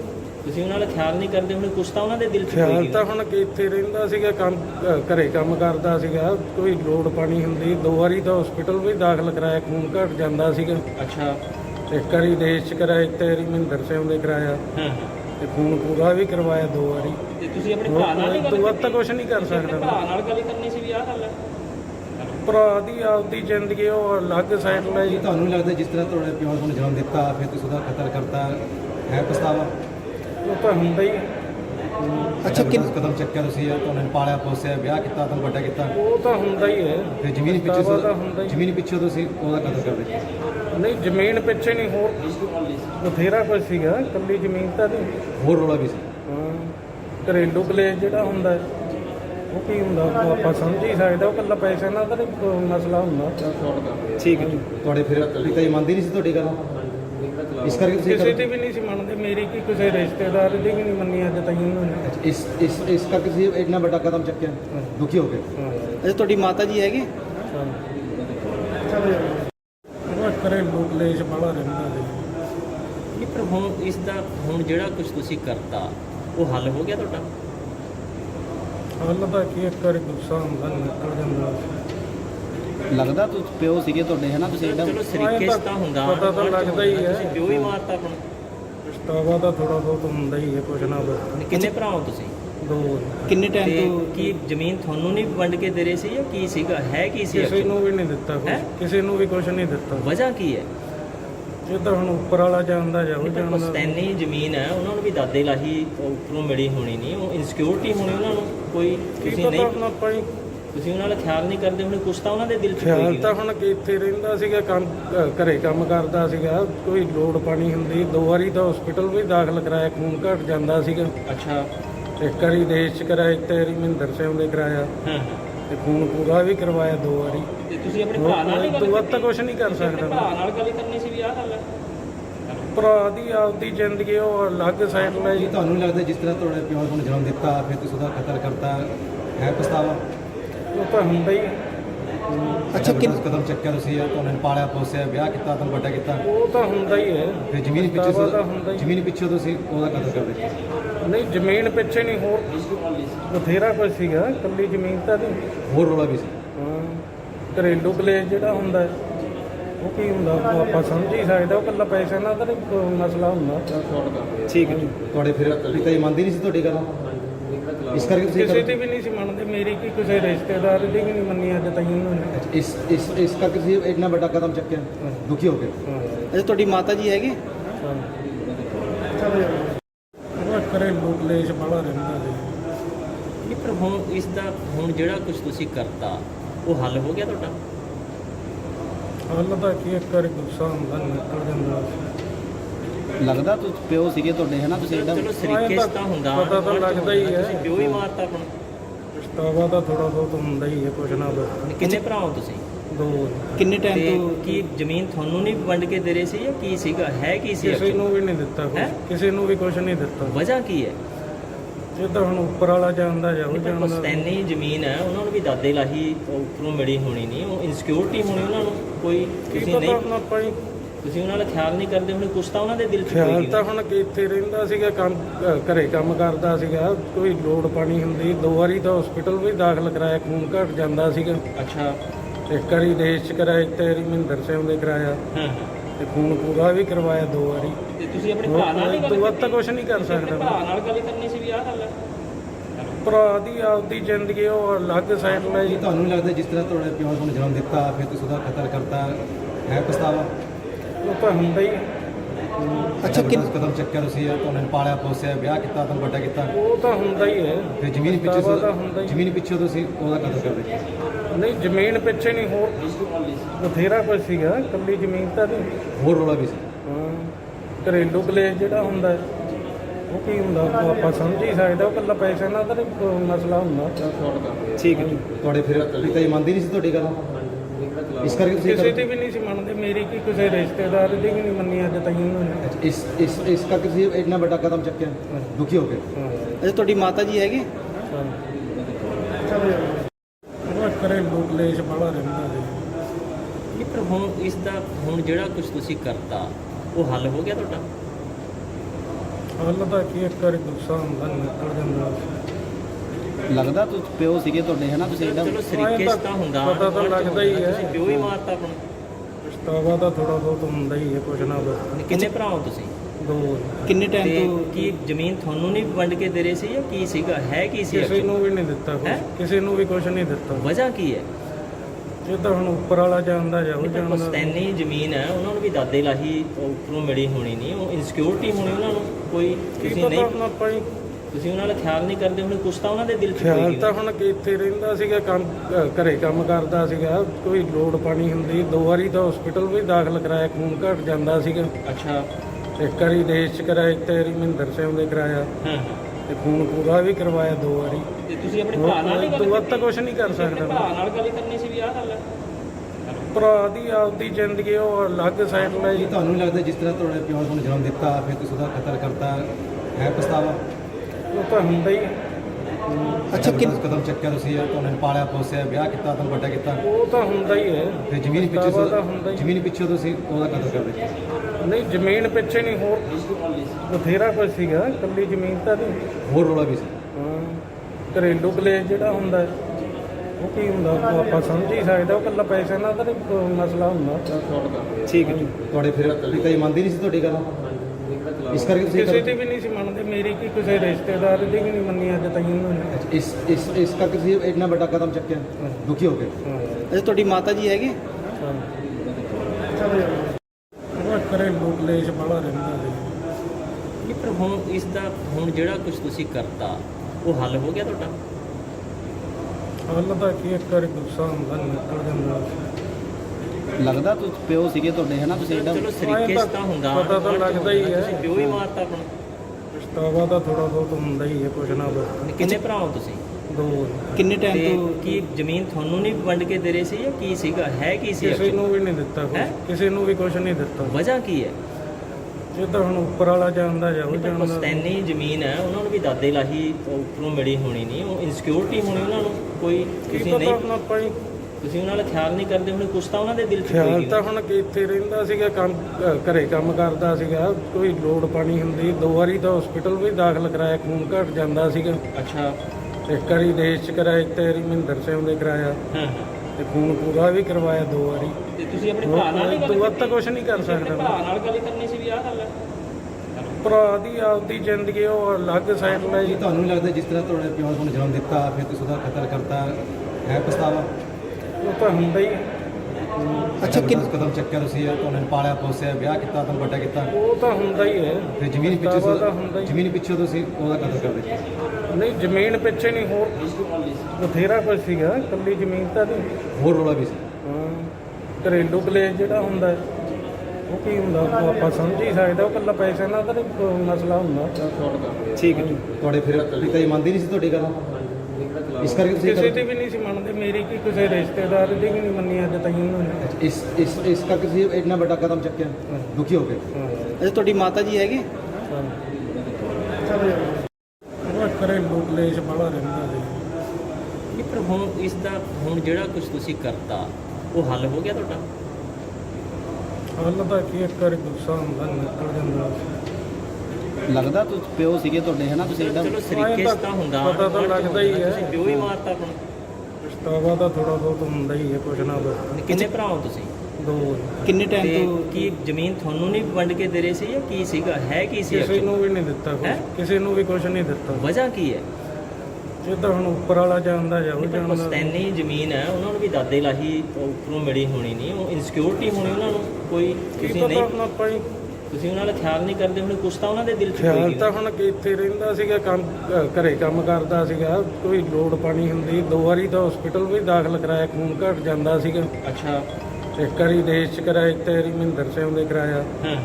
ਤੁਸੀਂ ਉਹਨਾਂ ਦਾ ਖਿਆਲ ਨਹੀਂ ਕਰਦੇ ਹੁਣ ਕੁਛ ਤਾਂ ਉਹਨਾਂ ਦੇ ਦਿਲ 'ਚ ਖਿਆਲ ਹੋਏਗੀ ਤਾਂ ਹੁਣ ਕਿ ਇੱਥੇ ਰਹਿੰਦਾ ਸੀਗਾ ਕੰਮ ਅ, ਘਰੇ ਕੰਮ ਕਰਦਾ ਸੀਗਾ ਕੋਈ ਲੋੜ ਪਾਣੀ ਹੁੰਦੀ ਦੋ ਵਾਰੀ ਤਾਂ ਹਸਪੀਟਲ ਵੀ ਦਾਖਲ ਕਰਾਇਆ ਖੂਨ ਘਟ ਜਾਂਦਾ ਸੀਗਾ। ਅੱਛਾ। ਇੱਕ ਵਾਰੀ ਦੇਸ਼ ਚ ਕਰਾਇਆ ਇੱਕ ਵਾਰੀ ਮਹਿੰਦਰ ਸਿੰਘ ਦੇ ਕਰਾਇਆ। ਹਾਂ। ਤੇ ਖੂਨ ਪੂਰਾ ਵੀ ਕਰਵਾਇਆ ਦੋ ਵਾਰੀ। ਤੇ ਤੁਸੀਂ ਆਪਣੇ ਭਰਾ ਨਾਲ ਨਹੀਂ ਗੱਲ ਤੋਂ ਵੱਧ ਤਾਂ ਕੀਤੀ? ਕੁਛ ਨਹੀਂ ਕਰ ਤੁਸੀਂ ਆਪਣੇ ਸਕਦਾ। ਭਰਾ ਨਾਲ ਗੱਲ ਕਰਨੀ ਸੀ ਵੀ ਆਹ ਗੱਲ? ਹੈ ਭਰਾ ਦੀ ਆਪਦੀ ਜ਼ਿੰਦਗੀ ਉਹ ਅਲੱਗ ਸਾਈਡ ਲੈ ਕੀ ਤੁਹਾਨੂੰ ਨਹੀਂ ਲੱਗਦਾ ਜਿਸ ਤਰ੍ਹਾਂ ਤੁਹਾਡੇ ਪਿਓ ਨੇ ਤੁਹਾਨੂੰ ਜਨਮ ਦਿੱਤਾ ਫਿਰ ਤੁਸੀਂ ਉਹਦਾ ਕਤਲ ਕਰਤਾ ਹੈ ਪਛਤਾਵਾ? ਉਹ ਤਾਂ ਹੁੰਦਾ ਹੀ ਹੈ। ਅੱਛਾ ਕਿੰਨ ਕਦਮ ਚੱਕਿਆ ਤੁਸੀਂ ਤੁਹਾਨੂੰ ਪਾਲਿਆ ਪੋਸਿਆ ਵਿਆਹ ਕੀਤਾ ਤੁਹਾਨੂੰ ਵੱਡਾ ਕੀਤਾ। ਉਹ ਤਾਂ ਹੁੰਦਾ ਹੀ ਹੈ ਜ਼ਮੀਨ ਪਛਤਾਵਾ ਤਾਂ ਹੁੰਦਾ ਪਿੱਛੇ ਹੀ ਜ਼ਮੀਨ ਪਿੱਛੇ ਤੁਸੀਂ ਉਹਦਾ ਕਤਲ ਕਰ ਦਿੱਤਾ ਨਹੀਂ ਜ਼ਮੀਨ ਪਿੱਛੇ ਨਹੀਂ ਹੋਰ ਬਥੇਰਾ ਕੁਝ ਸੀਗਾ। ਕੱਲੀ ਜ਼ਮੀਨ ਤਾਂ ਨਹੀਂ। ਹੋਰ ਰੋਲਾ ਵੀ ਸੀ? ਹਾਂ। ਘਰੇਲੂ ਕਲੇਸ਼ ਜਿਹੜਾ ਹੁੰਦਾ ਹੈ, ਉਹ ਕੀ ਹੁੰਦਾ? ਉਹ ਆਪਾਂ ਸਮਝ ਹੀ ਸਕਦੇ ਉਹ ਕੱਲਾ ਪੈਸੇ ਨਾਲ ਤਾਂ ਨਹੀਂ ਕੋਈ ਮਸਲਾ ਹੁੰਦਾ। ਠੀਕ ਹੈ ਜੀ। ਤੁਹਾਡੇ ਫਿਰ ਪਿਤਾ ਜੀ ਮੰਨਦੀ ਨਹੀਂ ਸੀ ਤੁਹਾਡੀ ਗੱਲ? ਇਸ ਕਰਕੇ ਤੁਸੀਂ ਕਿਸੇ ਦੀ ਵੀ ਨਹੀਂ ਮੇਰੀ ਕੀ ਕਿਸੇ ਰਿਸ਼ਤੇਦਾਰ ਦੀ ਵੀ ਨਹੀਂ ਮੰਨੀ ਅੱਜ ਤਾਈਂ ਉਹਨਾਂ। ਨੇ ਇਸ ਇਸ ਇਸ ਕਰਕੇ ਤੁਸੀਂ ਇੰਨਾ ਵੱਡਾ ਕਦਮ ਚੱਕਿਆ? ਦੁਖੀ ਹੋ ਗਏ? ਅੱਛਾ ਤੁਹਾਡੀ ਮਾਤਾ ਜੀ ਹੈਗੇ? ਉਹ ਘਰੇਲੂ ਕਲੇਸ਼ ਬੜਾ ਰਹਿੰਦਾ ਸੀ ਨਹੀਂ ਪਰ ਹੁਣ ਇਸ ਦਾ ਹੁਣ ਜਿਹੜਾ ਕੁਝ ਤੁਸੀਂ ਕਰਤਾ ਉਹ ਹੱਲ ਹੋ ਗਿਆ ਤੁਹਾਡਾ? ਹੱਲ ਤਾਂ ਕੀ ਇੱਕ ਵਾਰੀ ਗੁੱਸਾ ਹੁੰਦਾ ਨਿਕਲ ਜਾਂਦਾ। ਲੱਗਦਾ ਤੁਸੀਂ ਪਿਓ ਸੀਗੇ ਤੁਹਾਡੇ ਹੈ ਨਾ ਤੁਸੀਂ ਐਡਾ ਚਲੋ ਸਰੀਕੇ ਤਾਂ ਤਾਂ ਹੁੰਦਾ। ਪਤਾ ਤਾਂ ਲੱਗਦਾ ਹੀ ਹੈ। ਤੁਸੀਂ ਪਿਓ ਹੀ ਮਾਰਤਾ ਆਪਣਾ ਪਛਤਾਵਾ ਤਾਂ ਥੋੜਾ ਬਹੁਤ ਹੁੰਦਾ ਹੀ ਹੈ ਕੁਛ ਨਾ ਕੁਛ। ਕਿੰਨੇ ਭਰਾ ਹੋ ਤੁਸੀਂ? ਦੋ। ਕਿੰਨੇ ਟਾਈਮ ਤੇ ਕੀ ਜ਼ਮੀਨ ਤੁਹਾਨੂੰ ਨਹੀਂ ਵੰਡ ਕੇ ਦੇ ਰਹੇ ਸੀ ਜਾਂ ਕੀ ਸੀਗਾ? ਹੈ ਕੀ ਸੀ ਕਿਸੇ ਨੂੰ ਵੀ ਨਹੀਂ ਦਿੱਤਾ ਕੁਛ। ਹੈਂ? ਕਿਸੇ ਨੂੰ ਵੀ ਕੁਝ ਨਹੀਂ ਦਿੱਤਾ। ਵਜ੍ਹਾ ਕੀ ਹੈ? ਇਹ ਤਾਂ ਹੁਣ ਉੱਪਰ ਵਾਲਾ ਜਾਣਦਾ ਜਾਊ ਜਾਣਦਾ ਪਸਤੈਨੀ ਜ਼ਮੀਨ ਹੈ ਉਹਨਾਂ ਨੂੰ ਵੀ ਦਾਦੇ ਲਾਹੀ ਉੱਪਰੋਂ ਮਿਲੀ ਹੋਣੀ ਨਹੀਂ। ਉਹ ਇਨਸਿਕਿਉਰਿਟੀ ਹੋਣੀ ਉਹਨਾਂ ਨੂੰ ਕੋਈ ਕੀ ਤੁਸੀਂ ਪਤਾ ਨਹੀਂ ਹੁਣ ਆਪਾਂ ਹੀ ਤੁਸੀਂ ਉਹਨਾਂ ਦਾ ਖਿਆਲ ਨਹੀਂ ਕਰਦੇ ਹੁਣ ਕੁਛ ਤਾਂ ਉਹਨਾਂ ਦੇ ਦਿਲ 'ਚ ਖਿਆਲ ਤਾਂ ਹੁਣ ਕਿ ਇੱਥੇ ਰਹਿੰਦਾ ਸੀਗਾ ਕੰਮ ਅ, ਘਰੇ ਕੰਮ ਕਰਦਾ ਸੀਗਾ ਕੋਈ ਲੋੜ ਪਾਣੀ ਹੁੰਦੀ ਦੋ ਵਾਰੀ ਤਾਂ ਹਸਪੀਟਲ ਵੀ ਦਾਖਲ ਕਰਾਇਆ ਖੂਨ ਘਟ ਜਾਂਦਾ ਸੀਗਾ। ਅੱਛਾ। ਇੱਕ ਵਾਰੀ ਦੇਸ਼ ਚ ਕਰਾਇਆ ਇੱਕ ਵਾਰੀ ਮਹਿੰਦਰ ਸਿੰਘ ਦੇ ਕਰਾਇਆ। ਹਾਂ। ਤੇ ਖੂਨ ਪੂਰਾ ਵੀ ਕਰਵਾਇਆ ਦੋ ਵਾਰੀ। ਤੇ ਤੁਸੀਂ ਆਪਣੇ ਭਰਾ ਨਾਲ ਨਹੀਂ ਤੋਂ ਗੱਲ ਵੱਧ ਤਾਂ ਕੁਝ ਨਹੀਂ ਕਰ ਤੁਸੀਂ ਆਪਣੇ ਸਕਦਾ। ਭਰਾ ਨਾਲ ਗੱਲ ਕਰਨੀ ਸੀ ਵੀ ਆਹ ਗੱਲ? ਹੈ ਭਰਾ ਦੀ ਆਪਦੀ ਜ਼ਿੰਦਗੀ ਉਹ ਅਲੱਗ ਸਾਈਡ ਲੈ ਜੀ ਤੁਹਾਨੂੰ ਲੱਗਦਾ ਜਿਸ ਤਰ੍ਹਾਂ ਤੁਹਾਡੇ ਪਿਓ ਨੇ ਜਨਮ ਦਿੱਤਾ ਫਿਰ ਤੁਸੀਂ ਉਹਦਾ ਕਤਲ ਕਰਤਾ ਹੈ ਪਛਤਾਵਾ? ਉਹ ਤਾਂ ਹੁੰਦਾ ਹੀ ਹੈ। ਅੱਛਾ ਕਿੰਨ ਕਦਮ ਚੱਕਿਆ ਤੁਸੀਂ ਤੁਹਾਨੂੰ ਪਾਲਿਆ ਪੋਸਿਆ ਵਿਆਹ ਕੀਤਾ ਤੁਹਾਨੂੰ ਵੱਡਾ ਕੀਤਾ। ਉਹ ਤਾਂ ਹੁੰਦਾ ਹੀ ਹੈ। ਫਿਰ ਜ਼ਮੀਨ ਪਿੱਛੇ ਤਾਂ ਹੁੰਦਾ ਹੀ। ਜ਼ਮੀਨ ਪਿੱਛੇ ਤੁਸੀਂ ਉਹਦਾ ਕਤਲ ਕਰ ਦਿੱਤਾ। ਨਹੀਂ ਜ਼ਮੀਨ ਪਿੱਛੇ ਨਹੀਂ ਹੋਰ ਬਥੇਰਾ ਕੁਝ ਸੀਗਾ। ਕੱਲੀ ਜ਼ਮੀਨ ਤਾਂ ਨਹੀਂ। ਹੋਰ ਰੋਲਾ ਵੀ ਸੀ। ਹਾਂ ਘਰੇਲੂ ਕਲੇਸ਼ ਜਿਹੜਾ ਹੁੰਦਾ ਹੈ, ਉਹ ਕੀ ਹੁੰਦਾ? ਉਹ ਆਪਾਂ ਸਮਝ ਹੀ ਸਕਦੇ। ਉਹ ਕੱਲਾ ਪੈਸੇ ਨਾਲ ਤਾਂ ਨਹੀਂ ਕੋਈ ਮਸਲਾ ਹੁੰਦਾ। ਠੀਕ ਹੈ। ਤੁਹਾਡੇ ਫਿਰ ਪਿਤਾ ਜੀ ਮੰਨਦੇ ਨਹੀਂ ਸੀ ਤੁਹਾਡੀ ਗੱਲ? ਇਸ ਕਰਕੇ ਤੁਸੀਂ ਕਿਸੇ ਦੀ ਵੀ ਨਹੀਂ ਸੀ ਮੰਨਦੇ ਮੇਰੀ ਕੀ ਕਿਸੇ ਰਿਸ਼ਤੇਦਾਰ ਦੀ ਵੀ ਨਹੀਂ ਮੰਨੀ ਅੱਜ ਤਾਈਂ ਉਹਨਾਂ ਨੇ ਇਸ ਇਸ ਇਸ ਕਰਕੇ ਤੁਸੀਂ ਇੰਨਾ ਵੱਡਾ ਕਦਮ ਚੱਕਿਆ? ਦੁਖੀ ਹੋ ਗਏ? ਅੱਛਾ ਤੁਹਾਡੀ ਮਾਤਾ ਜੀ ਹੈਗੇ? ਉਹ ਘਰੇਲੂ ਕਲੇਸ਼ ਬੜਾ ਰਹਿੰਦਾ ਸੀ ਨਹੀਂ ਪਰ ਹੁਣ ਇਸ ਦਾ ਹੁਣ ਜਿਹੜਾ ਕੁਝ ਤੁਸੀਂ ਕਰਤਾ ਉਹ ਹੱਲ ਹੋ ਗਿਆ ਤੁਹਾਡਾ? ਹੱਲ ਤਾਂ ਕੀ ਇੱਕ ਵਾਰੀ ਗੁੱਸਾ ਹੁੰਦਾ ਨਿਕਲ ਜਾਂਦਾ। ਸੀ। ਲੱਗਦਾ ਤੁਸੀਂ ਪਿਓ ਸੀਗੇ ਤੁਹਾਡੇ ਹੈ ਨਾ ਤੁਸੀਂ ਐਡਾ ਚਲੋ ਸਰੀਕੇ ਤਾਂ ਤਾਂ ਹੁੰਦਾ। ਪਤਾ ਤਾਂ ਲੱਗਦਾ ਹੀ ਹੈ। ਤੁਸੀਂ ਪਿਓ ਹੀ ਮਾਰਤਾ ਆਪਣਾ। ਪਛਤਾਵਾ ਤਾਂ ਥੋੜਾ ਬਹੁਤ ਹੁੰਦਾ ਹੀ ਹੈ ਕੁਛ ਨਾ ਕੁਛ। ਕਿੰਨੇ ਭਰਾ ਹੋ ਤੁਸੀਂ? ਦੋ। ਕਿੰਨੇ ਤੇ ਟਾਈਮ ਤੋਂ ਕੀ ਜ਼ਮੀਨ ਤੁਹਾਨੂੰ ਨਹੀਂ ਵੰਡ ਕੇ ਦੇ ਰਹੇ ਸੀ ਜਾਂ ਕੀ ਸੀਗਾ? ਹੈ ਕੀ ਸੀ ਕਿਸੇ ਨੂੰ ਵੀ ਨਹੀਂ ਦਿੱਤਾ ਹੈਂ? ਕੁਛ ਕਿਸੇ ਨੂੰ ਵੀ ਕੁਝ ਨਹੀਂ ਦਿੱਤਾ। ਵਜ੍ਹਾ ਕੀ ਹੈ? ਇਹ ਤਾਂ ਹੁਣ ਉੱਪਰ ਵਾਲਾ ਜਾਣਦਾ ਜਾਊ ਜਾਣਦਾ ਪਸਤੈਨੀ ਜ਼ਮੀਨ ਹੈ ਉਹਨਾਂ ਨੂੰ ਵੀ ਦਾਦੇ ਲਾਹੀ ਉੱਪਰੋਂ ਮਿਲੀ ਹੋਣੀ ਨਹੀਂ। ਉਹ ਇਨਸਿਕਿਉਰਿਟੀ ਹੋਣੀ ਉਹਨਾਂ ਨੂੰ। ਕੋਈ ਕੀ ਤੁਸੀਂ ਪਤਾ ਨਹੀਂ ਹੁਣ ਆਪਾਂ ਹੀ ਤੁਸੀਂ ਉਹਨਾਂ ਦਾ ਖਿਆਲ ਨਹੀਂ ਕਰਦੇ ਹੁਣ ਕੁਛ ਤਾਂ ਉਹਨਾਂ ਦੇ ਦਿਲ 'ਚ ਖਿਆਲ ਹੋਏਗੀ ਤਾਂ ਹੁਣ ਕਿ ਇੱਥੇ ਰਹਿੰਦਾ ਸੀਗਾ ਕੰਮ ਅ, ਘਰੇ ਕੰਮ ਕਰਦਾ ਸੀਗਾ ਕੋਈ ਲੋੜ ਪਾਣੀ ਹੁੰਦੀ ਦੋ ਵਾਰੀ ਤਾਂ ਹਸਪੀਟਲ ਵੀ ਦਾਖਲ ਕਰਾਇਆ ਖੂਨ ਘਟ ਜਾਂਦਾ ਸੀਗਾ। ਅੱਛਾ। ਇੱਕ ਵਾਰੀ ਦੇਸ਼ ਚ ਕਰਾਇਆ ਇੱਕ ਵਾਰੀ ਮਹਿੰਦਰ ਸਿੰਘ ਦੇ ਕਰਾਇਆ। ਹਾਂ। ਤੇ ਖੂਨ ਪੂਰਾ ਵੀ ਕਰਵਾਇਆ ਦੋ ਵਾਰੀ। ਤੇ ਤੁਸੀਂ ਆਪਣੇ ਭਰਾ ਨਾਲ ਨਹੀਂ ਤੋਂ ਗੱਲ ਵੱਧ ਤਾਂ ਕੀਤੀ? ਕੁਝ ਨਹੀਂ ਕਰ ਤੁਸੀਂ ਆਪਣੇ ਸਕਦਾ। ਭਰਾ ਨਾਲ ਗੱਲ ਕਰਨੀ ਸੀ ਵੀ ਆਹ ਗੱਲ? ਹੈ ਭਰਾ ਦੀ ਆਪਦੀ ਜ਼ਿੰਦਗੀ ਉਹ ਅਲੱਗ ਸਾਈਡ ਜੀ ਤੁਹਾਨੂੰ ਨਹੀਂ ਲੱਗਦਾ ਜਿਸ ਤਰ੍ਹਾਂ ਤੁਹਾਡੇ ਪਿਓ ਨੇ ਤੁਹਾਨੂੰ ਜਨਮ ਦਿੱਤਾ ਫਿਰ ਤੁਸੀਂ ਉਹਦਾ ਕਤਲ ਕਰਤਾ? ਹੈ ਪਛਤਾਵਾ? ਉਹ ਤਾਂ ਹੁੰਦਾ ਹੀ ਹੈ। ਅੱਛਾ ਕਿੰਨ ਕਦਮ ਚੱਕਿਆ ਤੁਸੀਂ ਤੁਹਾਨੂੰ ਪਾਲਿਆ ਪੋਸਿਆ ਵਿਆਹ ਕੀਤਾ ਤੁਹਾਨੂੰ ਵੱਡਾ ਕੀਤਾ। ਉਹ ਤਾਂ ਹੁੰਦਾ ਹੀ ਹੈ। ਫਿਰ ਜ਼ਮੀਨ ਪਿੱਛੇ ਪਛਤਾਵਾ ਤਾਂ ਹੁੰਦਾ ਹੀ ਜ਼ਮੀਨ ਪਿੱਛੇ ਤੁਸੀਂ ਉਹਦਾ ਕਤਲ ਕਰ ਦਿੱਤਾ ਨਹੀਂ ਜ਼ਮੀਨ ਪਿੱਛੇ ਨਹੀਂ ਹੋਰ ਬਥੇਰਾ ਕੁਝ ਸੀਗਾ। ਕੱਲੀ ਜ਼ਮੀਨ ਤਾਂ ਨਹੀਂ। ਹੋਰ ਰੋਲਾ ਵੀ ਸੀ। ਹਾਂ ਘਰੇਲੂ ਕਲੇਸ਼ ਜਿਹੜਾ ਹੁੰਦਾ ਹੈ, ਉਹ ਕੀ ਹੁੰਦਾ? ਉਹ ਆਪਾਂ ਸਮਝ ਹੀ ਸਕਦੇ। ਹਾਂ, ਉਹ ਕੱਲਾ ਪੈਸੇ ਨਾਲ ਤਾਂ ਨਹੀਂ ਕੋਈ ਮਸਲਾ ਹੁੰਦਾ। ਠੀਕ ਹੈ ਤੁਹਾਡੇ ਫਿਰ ਪਿਤਾ ਜੀ ਮੰਨਦੇ ਨਹੀਂ ਸੀ ਤੁਹਾਡੀ ਗੱਲ? ਇਸ ਕਰਕੇ ਤੁਸੀਂ ਕਿਸੇ ਦੀ ਵੀ ਨਹੀਂ ਸੀ ਮੰਨਦੇ ਮੇਰੀ ਕੀ ਕਿਸੇ ਰਿਸ਼ਤੇਦਾਰ ਦੀ ਵੀ ਨਹੀਂ ਮੰਨੀ ਅੱਜ ਤਾਈਂ ਉਹਨਾਂ। ਨੇ ਇਸ ਇਸ ਇਸ ਕਰਕੇ ਤੁਸੀਂ ਇੰਨਾ ਵੱਡਾ ਕਦਮ ਚੱਕਿਆ? ਦੁਖੀ ਹੋ ਗਏ ਅੱਛਾ ਤੁਹਾਡੀ ਮਾਤਾ ਜੀ ਹੈਗੇ? ਉਹ ਘਰੇਲੂ ਕਲੇਸ਼ ਬੜਾ ਰਹਿੰਦਾ ਸੀ ਨਹੀਂ ਪਰ ਹੁਣ ਇਸ ਦਾ ਹੁਣ ਜਿਹੜਾ ਕੁਝ ਤੁਸੀਂ ਕਰਤਾ ਉਹ ਹੱਲ ਹੋ ਗਿਆ ਤੁਹਾਡਾ? ਹੱਲ ਤਾਂ ਕੀ ਇੱਕ ਵਾਰੀ ਗੁੱਸਾ ਹੁੰਦਾ ਨਿਕਲ ਜਾਂਦਾ। ਸੀ। ਲੱਗਦਾ ਤੁਸੀਂ ਪਿਓ ਸੀਗੇ ਤੁਹਾਡੇ ਹੈ ਨਾ ਤੁਸੀਂ ਐਡਾ ਚਲੋ ਸਰੀਕੇ ਤਾਂ ਤਾਂ ਹੁੰਦਾ। ਪਤਾ ਤਾਂ ਲੱਗਦਾ ਹੀ ਹੈ। ਤੁਸੀਂ ਪਿਓ ਹੀ ਮਾਰਤਾ ਆਪਣਾ। ਪਛਤਾਵਾ ਤਾਂ ਥੋੜਾ ਬਹੁਤ ਹੁੰਦਾ ਹੀ ਹੈ ਕੁਛ ਨਾ ਕੁਛ। ਕਿੰਨੇ ਭਰਾ ਹੋ ਤੁਸੀਂ? ਦੋ। ਕਿੰਨੇ ਤੇ ਟਾਈਮ ਤੋਂ ਕੀ ਜ਼ਮੀਨ ਤੁਹਾਨੂੰ ਨਹੀਂ ਵੰਡ ਕੇ ਦੇ ਰਹੇ ਸੀ ਜਾਂ ਕੀ ਸੀਗਾ? ਹੈ ਕੀ ਸੀ ਕਿਸੇ ਨੂੰ ਵੀ ਨਹੀਂ ਦਿੱਤਾ ਹੈਂ? ਕੁਛ ਕਿਸੇ ਨੂੰ ਵੀ ਕੁਝ ਨਹੀਂ ਦਿੱਤਾ। ਵਜ੍ਹਾ ਕੀ ਹੈ? ਇਹ ਤਾਂ ਹੁਣ ਉੱਪਰ ਵਾਲਾ ਜਾਣਦਾ ਜਾਊ ਜਾਣਦਾ ਪਸਤੈਨੀ ਜ਼ਮੀਨ ਹੈ ਉਹਨਾਂ ਨੂੰ ਵੀ ਦਾਦੇ ਲਾਹੀ ਉੱਪਰੋਂ ਮਿਲੀ ਹੋਣੀ ਨਹੀਂ। ਉਹ ਇਨਸਿਕਿਉਰਿਟੀ ਹੋਣੀ ਉਹਨਾਂ ਨੂੰ ਕੋਈ ਕੀ ਤੁਸੀਂ ਪਤਾ ਨਹੀਂ ਹੁਣ ਆਪਾਂ ਹੀ ਤੁਸੀਂ ਉਹਨਾਂ ਦਾ ਖਿਆਲ ਨਹੀਂ ਕਰਦੇ ਹੁਣ ਕੁਛ ਤਾਂ ਉਹਨਾਂ ਦੇ ਦਿਲ 'ਚ ਖਿਆਲ ਹੋਏਗੀ ਤਾਂ ਹੁਣ ਕਿ ਇੱਥੇ ਰਹਿੰਦਾ ਸੀਗਾ ਕੰਮ ਅ, ਘਰੇ ਕੰਮ ਕਰਦਾ ਸੀਗਾ ਕੋਈ ਲੋੜ ਪਾਣੀ ਹੁੰਦੀ ਦੋ ਵਾਰੀ ਤਾਂ ਹਸਪੀਟਲ ਵੀ ਦਾਖਲ ਕਰਾਇਆ ਖੂਨ ਘਟ ਜਾਂਦਾ ਸੀਗਾ। ਅੱਛਾ। ਇੱਕ ਵਾਰੀ ਦੇਸ਼ ਚ ਕਰਾਇਆ ਇੱਕ ਵਾਰੀ ਮਹਿੰਦਰ ਸਿੰਘ ਦੇ ਕਰਾਇਆ। ਹਾਂ ਤੇ ਖੂਨ ਪੂਰਾ ਵੀ ਕਰਵਾਇਆ ਦੋ ਵਾਰੀ। ਤੇ ਤੁਸੀਂ ਆਪਣੇ ਭਰਾ ਨਾਲ ਨਹੀਂ ਗੱਲ ਤੋਂ ਵੱਧ ਕੀਤੀ? ਤਾਂ ਕੁਝ ਨਹੀਂ ਕਰ ਤੁਸੀਂ ਆਪਣੇ ਸਕਦਾ। ਭਰਾ ਨਾਲ ਗੱਲ ਕਰਨੀ ਸੀ ਵੀ ਆਹ ਗੱਲ? ਹੈ ਭਰਾ ਦੀ ਆਪਦੀ ਜ਼ਿੰਦਗੀ ਉਹ ਅਲੱਗ ਸਾਈਡ ਲੈ ਜੀ ਤੁਹਾਨੂੰ ਨਹੀਂ ਲੱਗਦਾ ਜਿਸ ਤਰ੍ਹਾਂ ਤੁਹਾਡੇ ਪਿਓ ਨੇ ਤੁਹਾਨੂੰ ਜਨਮ ਦਿੱਤਾ ਫਿਰ ਤੁਸੀਂ ਉਹਦਾ ਕਤਲ ਕਰਤਾ ਹੈ ਪਛਤਾਵਾ? ਉਹ ਤਾਂ ਹੁੰਦਾ ਹੀ ਹੈ। ਅੱਛਾ ਕਿੰਨ ਕਦਮ ਚੱਕਿਆ ਤੁਸੀਂ ਤੁਹਾਨੂੰ ਪਾਲਿਆ ਪੋਸਿਆ ਵਿਆਹ ਕੀਤਾ ਤੁਹਾਨੂੰ ਵੱਡਾ ਕੀਤਾ? ਉਹ ਤਾਂ ਹੁੰਦਾ ਹੀ ਹੈ ਜ਼ਮੀਨ ਪਛਤਾਵਾ ਤਾਂ ਹੁੰਦਾ ਪਿੱਛੇ ਹੀ ਜ਼ਮੀਨ ਪਿੱਛੇ ਤੁਸੀਂ ਉਹਦਾ ਕਤਲ ਕਰ ਦਿੱਤਾ ਨਹੀਂ ਜ਼ਮੀਨ ਪਿੱਛੇ ਨਹੀਂ ਹੋਰ ਬਥੇਰਾ ਕੁਝ ਸੀਗਾ। ਕੱਲੀ ਜ਼ਮੀਨ ਤਾਂ ਨਹੀਂ। ਹੋਰ ਰੋਲਾ ਵੀ ਸੀ। ਹਾਂ ਘਰੇਲੂ ਕਲੇਸ਼ ਜਿਹੜਾ ਹੁੰਦਾ ਹੈ, ਉਹ ਕੀ ਹੁੰਦਾ ਉਹ ਆਪਾਂ ਸਮਝ ਹੀ ਸਕਦੇ। ਹਾਂ, ਉਹ ਕੱਲਾ ਪੈਸੇ ਨਾਲ ਤਾਂ ਨਹੀਂ ਕੋਈ ਮਸਲਾ ਹੁੰਦਾ। ਠੀਕ ਹੈ ਤੁਹਾਡੇ ਫਿਰ ਪਿਤਾ ਜੀ ਮੰਨਦੇ ਨਹੀਂ ਸੀ ਤੁਹਾਡੀ ਗੱਲ? ਇਸ ਕਰਕੇ ਤੁਸੀਂ ਕਿਸੇ ਦੀ ਵੀ ਨਹੀਂ ਮੇਰੀ ਕੀ ਕਿਸੇ ਰਿਸ਼ਤੇਦਾਰ ਦੀ ਵੀ ਨਹੀਂ ਮੰਨੀ ਅੱਜ ਤਾਈਂ ਉਹਨਾਂ। ਨੇ ਇਸ ਇਸ ਇਸ ਕਰਕੇ ਤੁਸੀਂ ਇੰਨਾ ਵੱਡਾ ਕਦਮ ਚੱਕਿਆ? ਦੁਖੀ ਹੋ ਗਏ? ਅੱਛਾ ਤੁਹਾਡੀ ਮਾਤਾ ਜੀ ਹੈਗੇ? ਉਹ ਕਰੇ ਲੋਕ ਲੇਸ਼ ਬਾਲਾ ਰਹਿੰਦਾ ਸੀ। ਨਹੀਂ ਪਰ ਹੁਣ ਇਸ ਦਾ ਹੁਣ ਜਿਹੜਾ ਕੁਝ ਤੁਸੀਂ ਕਰਤਾ ਉਹ ਹੱਲ ਹੋ ਗਿਆ ਤੁਹਾਡਾ? ਹੱਲ ਤਾਂ ਕੀ ਇੱਕ ਵਾਰੀ ਗੁੱਸਾ ਹੁੰਦਾ ਨਿਕਲ ਜਾਂਦਾ। ਲੱਗਦਾ ਤੁਸੀਂ ਪਿਓ ਸੀਗੇ ਤੁਹਾਡੇ ਹੈ ਨਾ ਤੁਸੀਂ ਐਡਾ ਚਲੋ ਸਰੀਕੇ ਤਾਂ ਤਾਂ ਹੁੰਦਾ। ਪਤਾ ਤਾਂ ਲੱਗਦਾ ਹੀ ਹੈ। ਤੁਸੀਂ ਪਿਓ ਹੀ ਮਾਰਤਾ ਆਪਣਾ। ਪਛਤਾਵਾ ਤਾਂ ਥੋੜਾ ਬਹੁਤ ਹੁੰਦਾ ਹੀ ਹੈ ਕੁਛ ਨਾ ਕੁਛ। ਕਿੰਨੇ ਭਰਾ ਹੋ ਤੁਸੀਂ? ਦੋ। ਕਿੰਨੇ ਤੇ ਟਾਈਮ ਤੋਂ ਕੀ ਜ਼ਮੀਨ ਤੁਹਾਨੂੰ ਨਹੀਂ ਵੰਡ ਕੇ ਦੇ ਰਹੇ ਸੀ ਜਾਂ ਕੀ ਸੀਗਾ? ਹੈ ਕੀ ਸੀ ਕਿਸੇ ਨੂੰ ਵੀ ਨਹੀਂ ਦਿੱਤਾ ਹੈਂ? ਕੁਛ ਕਿਸੇ ਨੂੰ ਵੀ ਕੁਛ ਨਹੀਂ ਦਿੱਤਾ। ਵਜ੍ਹਾ ਕੀ ਹੈ? ਜੇ ਤਾਂ ਹੁਣ ਉੱਪਰ ਵਾਲਾ ਜਾਣਦਾ ਜਾਉ ਜਾਣਦਾ ਪਸਤੈਨੀ ਜ਼ਮੀਨ ਹੈ ਉਹਨਾਂ ਨੂੰ ਵੀ ਦਾਦੇ ਲਾਹੀ ਉੱਪਰੋਂ ਮਿਲੀ ਹੋਣੀ ਨਹੀਂ ਉਹ ਇਨਸਿਕਿਉਰਿਟੀ ਹੋਣੀ ਉਹਨਾਂ ਨੂੰ ਕੋਈ ਤੁਸੀਂ ਪਤਾ ਨਹੀਂ ਹੁਣ ਆਪਾਂ ਹੀ ਤੁਸੀਂ ਉਹਨਾਂ ਦਾ ਖਿਆਲ ਨਹੀਂ ਕਰਦੇ ਹੁਣ ਕੁਛ ਤਾਂ ਉਹਨਾਂ ਦੇ ਦਿਲ 'ਚ ਖਿਆਲ ਹੋਏਗੀ ਤਾਂ ਹੁਣ ਕਿ ਇੱਥੇ ਰਹਿੰਦਾ ਸੀਗਾ ਕੰਮ ਅ, ਘਰੇ ਕੰਮ ਕਰਦਾ ਸੀਗਾ ਕੋਈ ਲੋੜ ਪਾਣੀ ਹੁੰਦੀ ਦੋ ਵਾਰੀ ਤਾਂ ਹਸਪੀਟਲ ਵੀ ਦਾਖਲ ਕਰਾਇਆ ਖੂਨ ਘਟ ਜਾਂਦਾ ਸੀਗਾ। ਅੱਛਾ। ਇੱਕ ਵਾਰੀ ਦੇਸ਼ ਚ ਕਰਾਇਆ ਇੱਕ ਵਾਰੀ ਮਹਿੰਦਰ ਸਿੰਘ ਦੇ ਕਰਾਇਆ। ਹਾਂ। ਤੇ ਖੂਨ ਪੂਰਾ ਵੀ ਕਰਵਾਇਆ ਦੋ ਵਾਰੀ। ਤੇ ਤੁਸੀਂ ਆਪਣੇ ਭਰਾ ਨਾਲ ਨਹੀਂ ਤੋਂ ਗੱਲ ਵੱਧ ਤਾਂ ਕੁਛ ਨਹੀਂ ਕਰ ਆਪਣੇ ਸਕਦਾ। ਭਰਾ ਨਾਲ ਗੱਲ ਕਰਨੀ ਸੀ ਵੀ ਆਹ ਗੱਲ ਹੈ? ਭਰਾ ਦੀ ਆਪਦੀ ਜ਼ਿੰਦਗੀ ਉਹ ਅਲੱਗ ਸਾਈਡ ਲੈ ਜੀ ਜੀ। ਤੁਹਾਨੂੰ ਨਹੀਂ ਲੱਗਦਾ ਜਿਸ ਤਰ੍ਹਾਂ ਤੁਹਾਡੇ ਪਿਓ ਨੇ ਤੁਹਾਨੂੰ ਜਨਮ ਦਿੱਤਾ ਫਿਰ ਤੁਸੀਂ ਉਹਦਾ ਕਤਲ ਕਰਤਾ? ਹੈ ਪਛਤਾਵਾ? ਉਹ ਤਾਂ ਹੁੰਦਾ ਹੀ ਹੈ। ਅੱਛਾ ਕਿ ਕਿੰਨਾ ਕਦਮ ਚੱਕਿਆ ਤੁਸੀਂ ਤੁਹਾਨੂੰ ਪਾਲਿਆ ਪੋਸਿਆ ਵਿਆਹ ਕੀਤਾ ਤੁਹਾਨੂੰ ਵੱਡਾ ਕੀਤਾ? ਉਹ ਤਾਂ ਹੁੰਦਾ ਹੀ ਹੈ। ਫਿਰ ਜ਼ਮੀਨ ਪਿੱਛੇ ਪਛਤਾਵਾ ਤਾਂ ਹੁੰਦਾ ਹੀ ਜ਼ਮੀਨ ਪਿੱਛੇ ਤੁਸੀਂ ਉਹਦਾ ਕਤਲ ਕਰ ਦਿੱਤਾ ਨਹੀਂ ਜ਼ਮੀਨ ਪਿੱਛੇ ਨਹੀਂ ਹੋਰ ਬਥੇਰਾ ਕੁਝ ਸੀਗਾ। ਕੱਲੀ ਜ਼ਮੀਨ ਤਾਂ ਨਹੀਂ। ਹੋਰ ਰੋਲਾ ਵੀ ਸੀ? ਹਾਂ ਘਰੇਲੂ ਕਲੇਸ਼ ਜਿਹੜਾ ਹੁੰਦਾ ਹੈ, ਉਹ ਕੀ ਹੁੰਦਾ? ਉਹ ਆਪਾਂ ਸਮਝ ਹੀ ਸਕਦੇ। ਉਹ ਕੱਲਾ ਪੈਸੇ ਨਾਲ ਤਾਂ ਨਹੀਂ ਮਸਲਾ ਹੁੰਦਾ। ਠੀਕ ਹੈ ਤੁਹਾਡੇ ਫਿਰ ਪਿਤਾ ਜੀ ਮੰਨਦੇ ਨਹੀਂ ਸੀ ਤੁਹਾਡੀ ਗੱਲ? ਇਸ ਕਰਕੇ ਤੁਸੀਂ ਕਿਸੇ ਦੀ ਵੀ ਨਹੀਂ ਸੀ ਮੰਨਦੇ ਮੇਰੀ ਕੀ ਕਿਸੇ ਰਿਸ਼ਤੇਦਾਰ ਦੀ ਵੀ ਨਹੀਂ ਮੰਨੀ ਅੱਜ ਤਾਈਂ ਉਹਨਾਂ ਨੇ। ਇਸ ਇਸ ਇਸ ਕਰਕੇ ਤੁਸੀਂ ਇੰਨਾ ਵੱਡਾ ਕਦਮ ਚੱਕਿਆ? ਦੁਖੀ ਹੋ ਗਏ? ਅੱਛਾ ਤੁਹਾਡੀ ਮਾਤਾ ਜੀ ਹੈਗੇ? ਉਹ ਰਹਿੰਦਾ ਸੀ। ਨਹੀਂ ਪਰ ਹੁਣ ਇਸ ਦਾ ਹੁਣ ਜਿਹੜਾ ਕੁਝ ਤੁਸੀਂ ਕਰਤਾ ਉਹ ਹੱਲ ਹੋ ਗਿਆ ਤੁਹਾਡਾ? ਹੱਲ ਤਾਂ ਕੀ ਇੱਕ ਵਾਰੀ ਗੁੱਸਾ ਹੁੰਦਾ ਨਿਕਲ ਜਾਂਦਾ। ਲੱਗਦਾ ਤੁਸੀਂ ਪਿਓ ਸੀਗੇ ਤੁਹਾਡੇ ਹੈ ਨਾ ਤੁਸੀਂ ਐਡਾ ਚਲੋ ਸਰੀਕੇ ਤਾਂ ਹੁੰਦਾ ਪਤਾ ਤਾਂ ਲੱਗਦਾ ਹੀ ਹੈ। ਤੁਸੀਂ ਪਿਓ ਹੀ ਮਾਰਤਾ ਆਪਣਾ। ਪਛਤਾਵਾ ਤਾਂ ਥੋੜਾ ਬਹੁਤ ਹੁੰਦਾ ਹੀ ਹੈ ਕੁਛ ਨਾ ਕੁਛ। ਕਿੰਨੇ ਭਰਾ ਹੋ ਤੁਸੀਂ? ਦੋ। ਕਿੰਨੇ ਤੇ ਟਾਈਮ ਤੋਂ ਕੀ ਜ਼ਮੀਨ ਤੁਹਾਨੂੰ ਨਹੀਂ ਵੰਡ ਕੇ ਦੇ ਰਹੇ ਸੀ ਜਾਂ ਕੀ ਸੀਗਾ? ਹੈ ਕੀ ਸੀ ਕਿਸੇ ਨੂੰ ਵੀ ਨਹੀਂ ਦਿੱਤਾ ਹੈਂ? ਕੁਛ ਕਿਸੇ ਨੂੰ ਵੀ ਕੁਛ ਨਹੀਂ ਦਿੱਤਾ। ਵਜ੍ਹਾ ਕੀ ਹੈ? ਜੇ ਤਾਂ ਹੁਣ ਉੱਪਰ ਵਾਲਾ ਜਾਣਦਾ ਜਾਉ ਜਾਣਦਾ। ਪਸਤੈਨੀ ਜ਼ਮੀਨ ਹੈ ਉਹਨਾਂ ਨੂੰ ਵੀ ਦਾਦੇ ਲਾਹੀ ਉੱਪਰੋਂ ਮਿਲੀ ਹੋਣੀ ਨਹੀਂ ਉਹ ਇਨਸਿਕਿਉਰਿਟੀ ਹੋਣੀ ਉਹਨਾਂ ਨੂੰ ਕੋਈ ਕੀ ਤੁਸੀਂ ਪਤਾ ਨਹੀਂ ਹੁਣ ਆਪਾਂ ਹੀ ਤੁਸੀਂ ਉਹਨਾਂ ਦਾ ਖਿਆਲ ਨਹੀਂ ਕਰਦੇ ਹੁਣ ਕੁਛ ਤਾਂ ਉਹਨਾਂ ਦੇ ਦਿਲ 'ਚ ਖਿਆਲ ਤਾਂ ਹੁਣ ਕਿ ਇੱਥੇ ਰਹਿੰਦਾ ਸੀਗਾ ਕੰਮ ਅ, ਘਰੇ ਕੰਮ ਕਰਦਾ ਸੀਗਾ ਕੋਈ ਲੋੜ ਪਾਣੀ ਹੁੰਦੀ ਦੋ ਵਾਰੀ ਤਾਂ ਹਸਪੀਟਲ ਵੀ ਦਾਖਲ ਕਰਾਇਆ ਖੂਨ ਘਟ ਜਾਂਦਾ ਸੀਗਾ। ਅੱਛਾ। ਇੱਕ ਵਾਰੀ ਦੇਸ਼ ਚ ਕਰਾਇਆ ਇੱਕ ਵਾਰੀ ਮਹਿੰਦਰ ਸਿੰਘ ਦੇ ਕਰਾਇਆ। ਹਾਂ।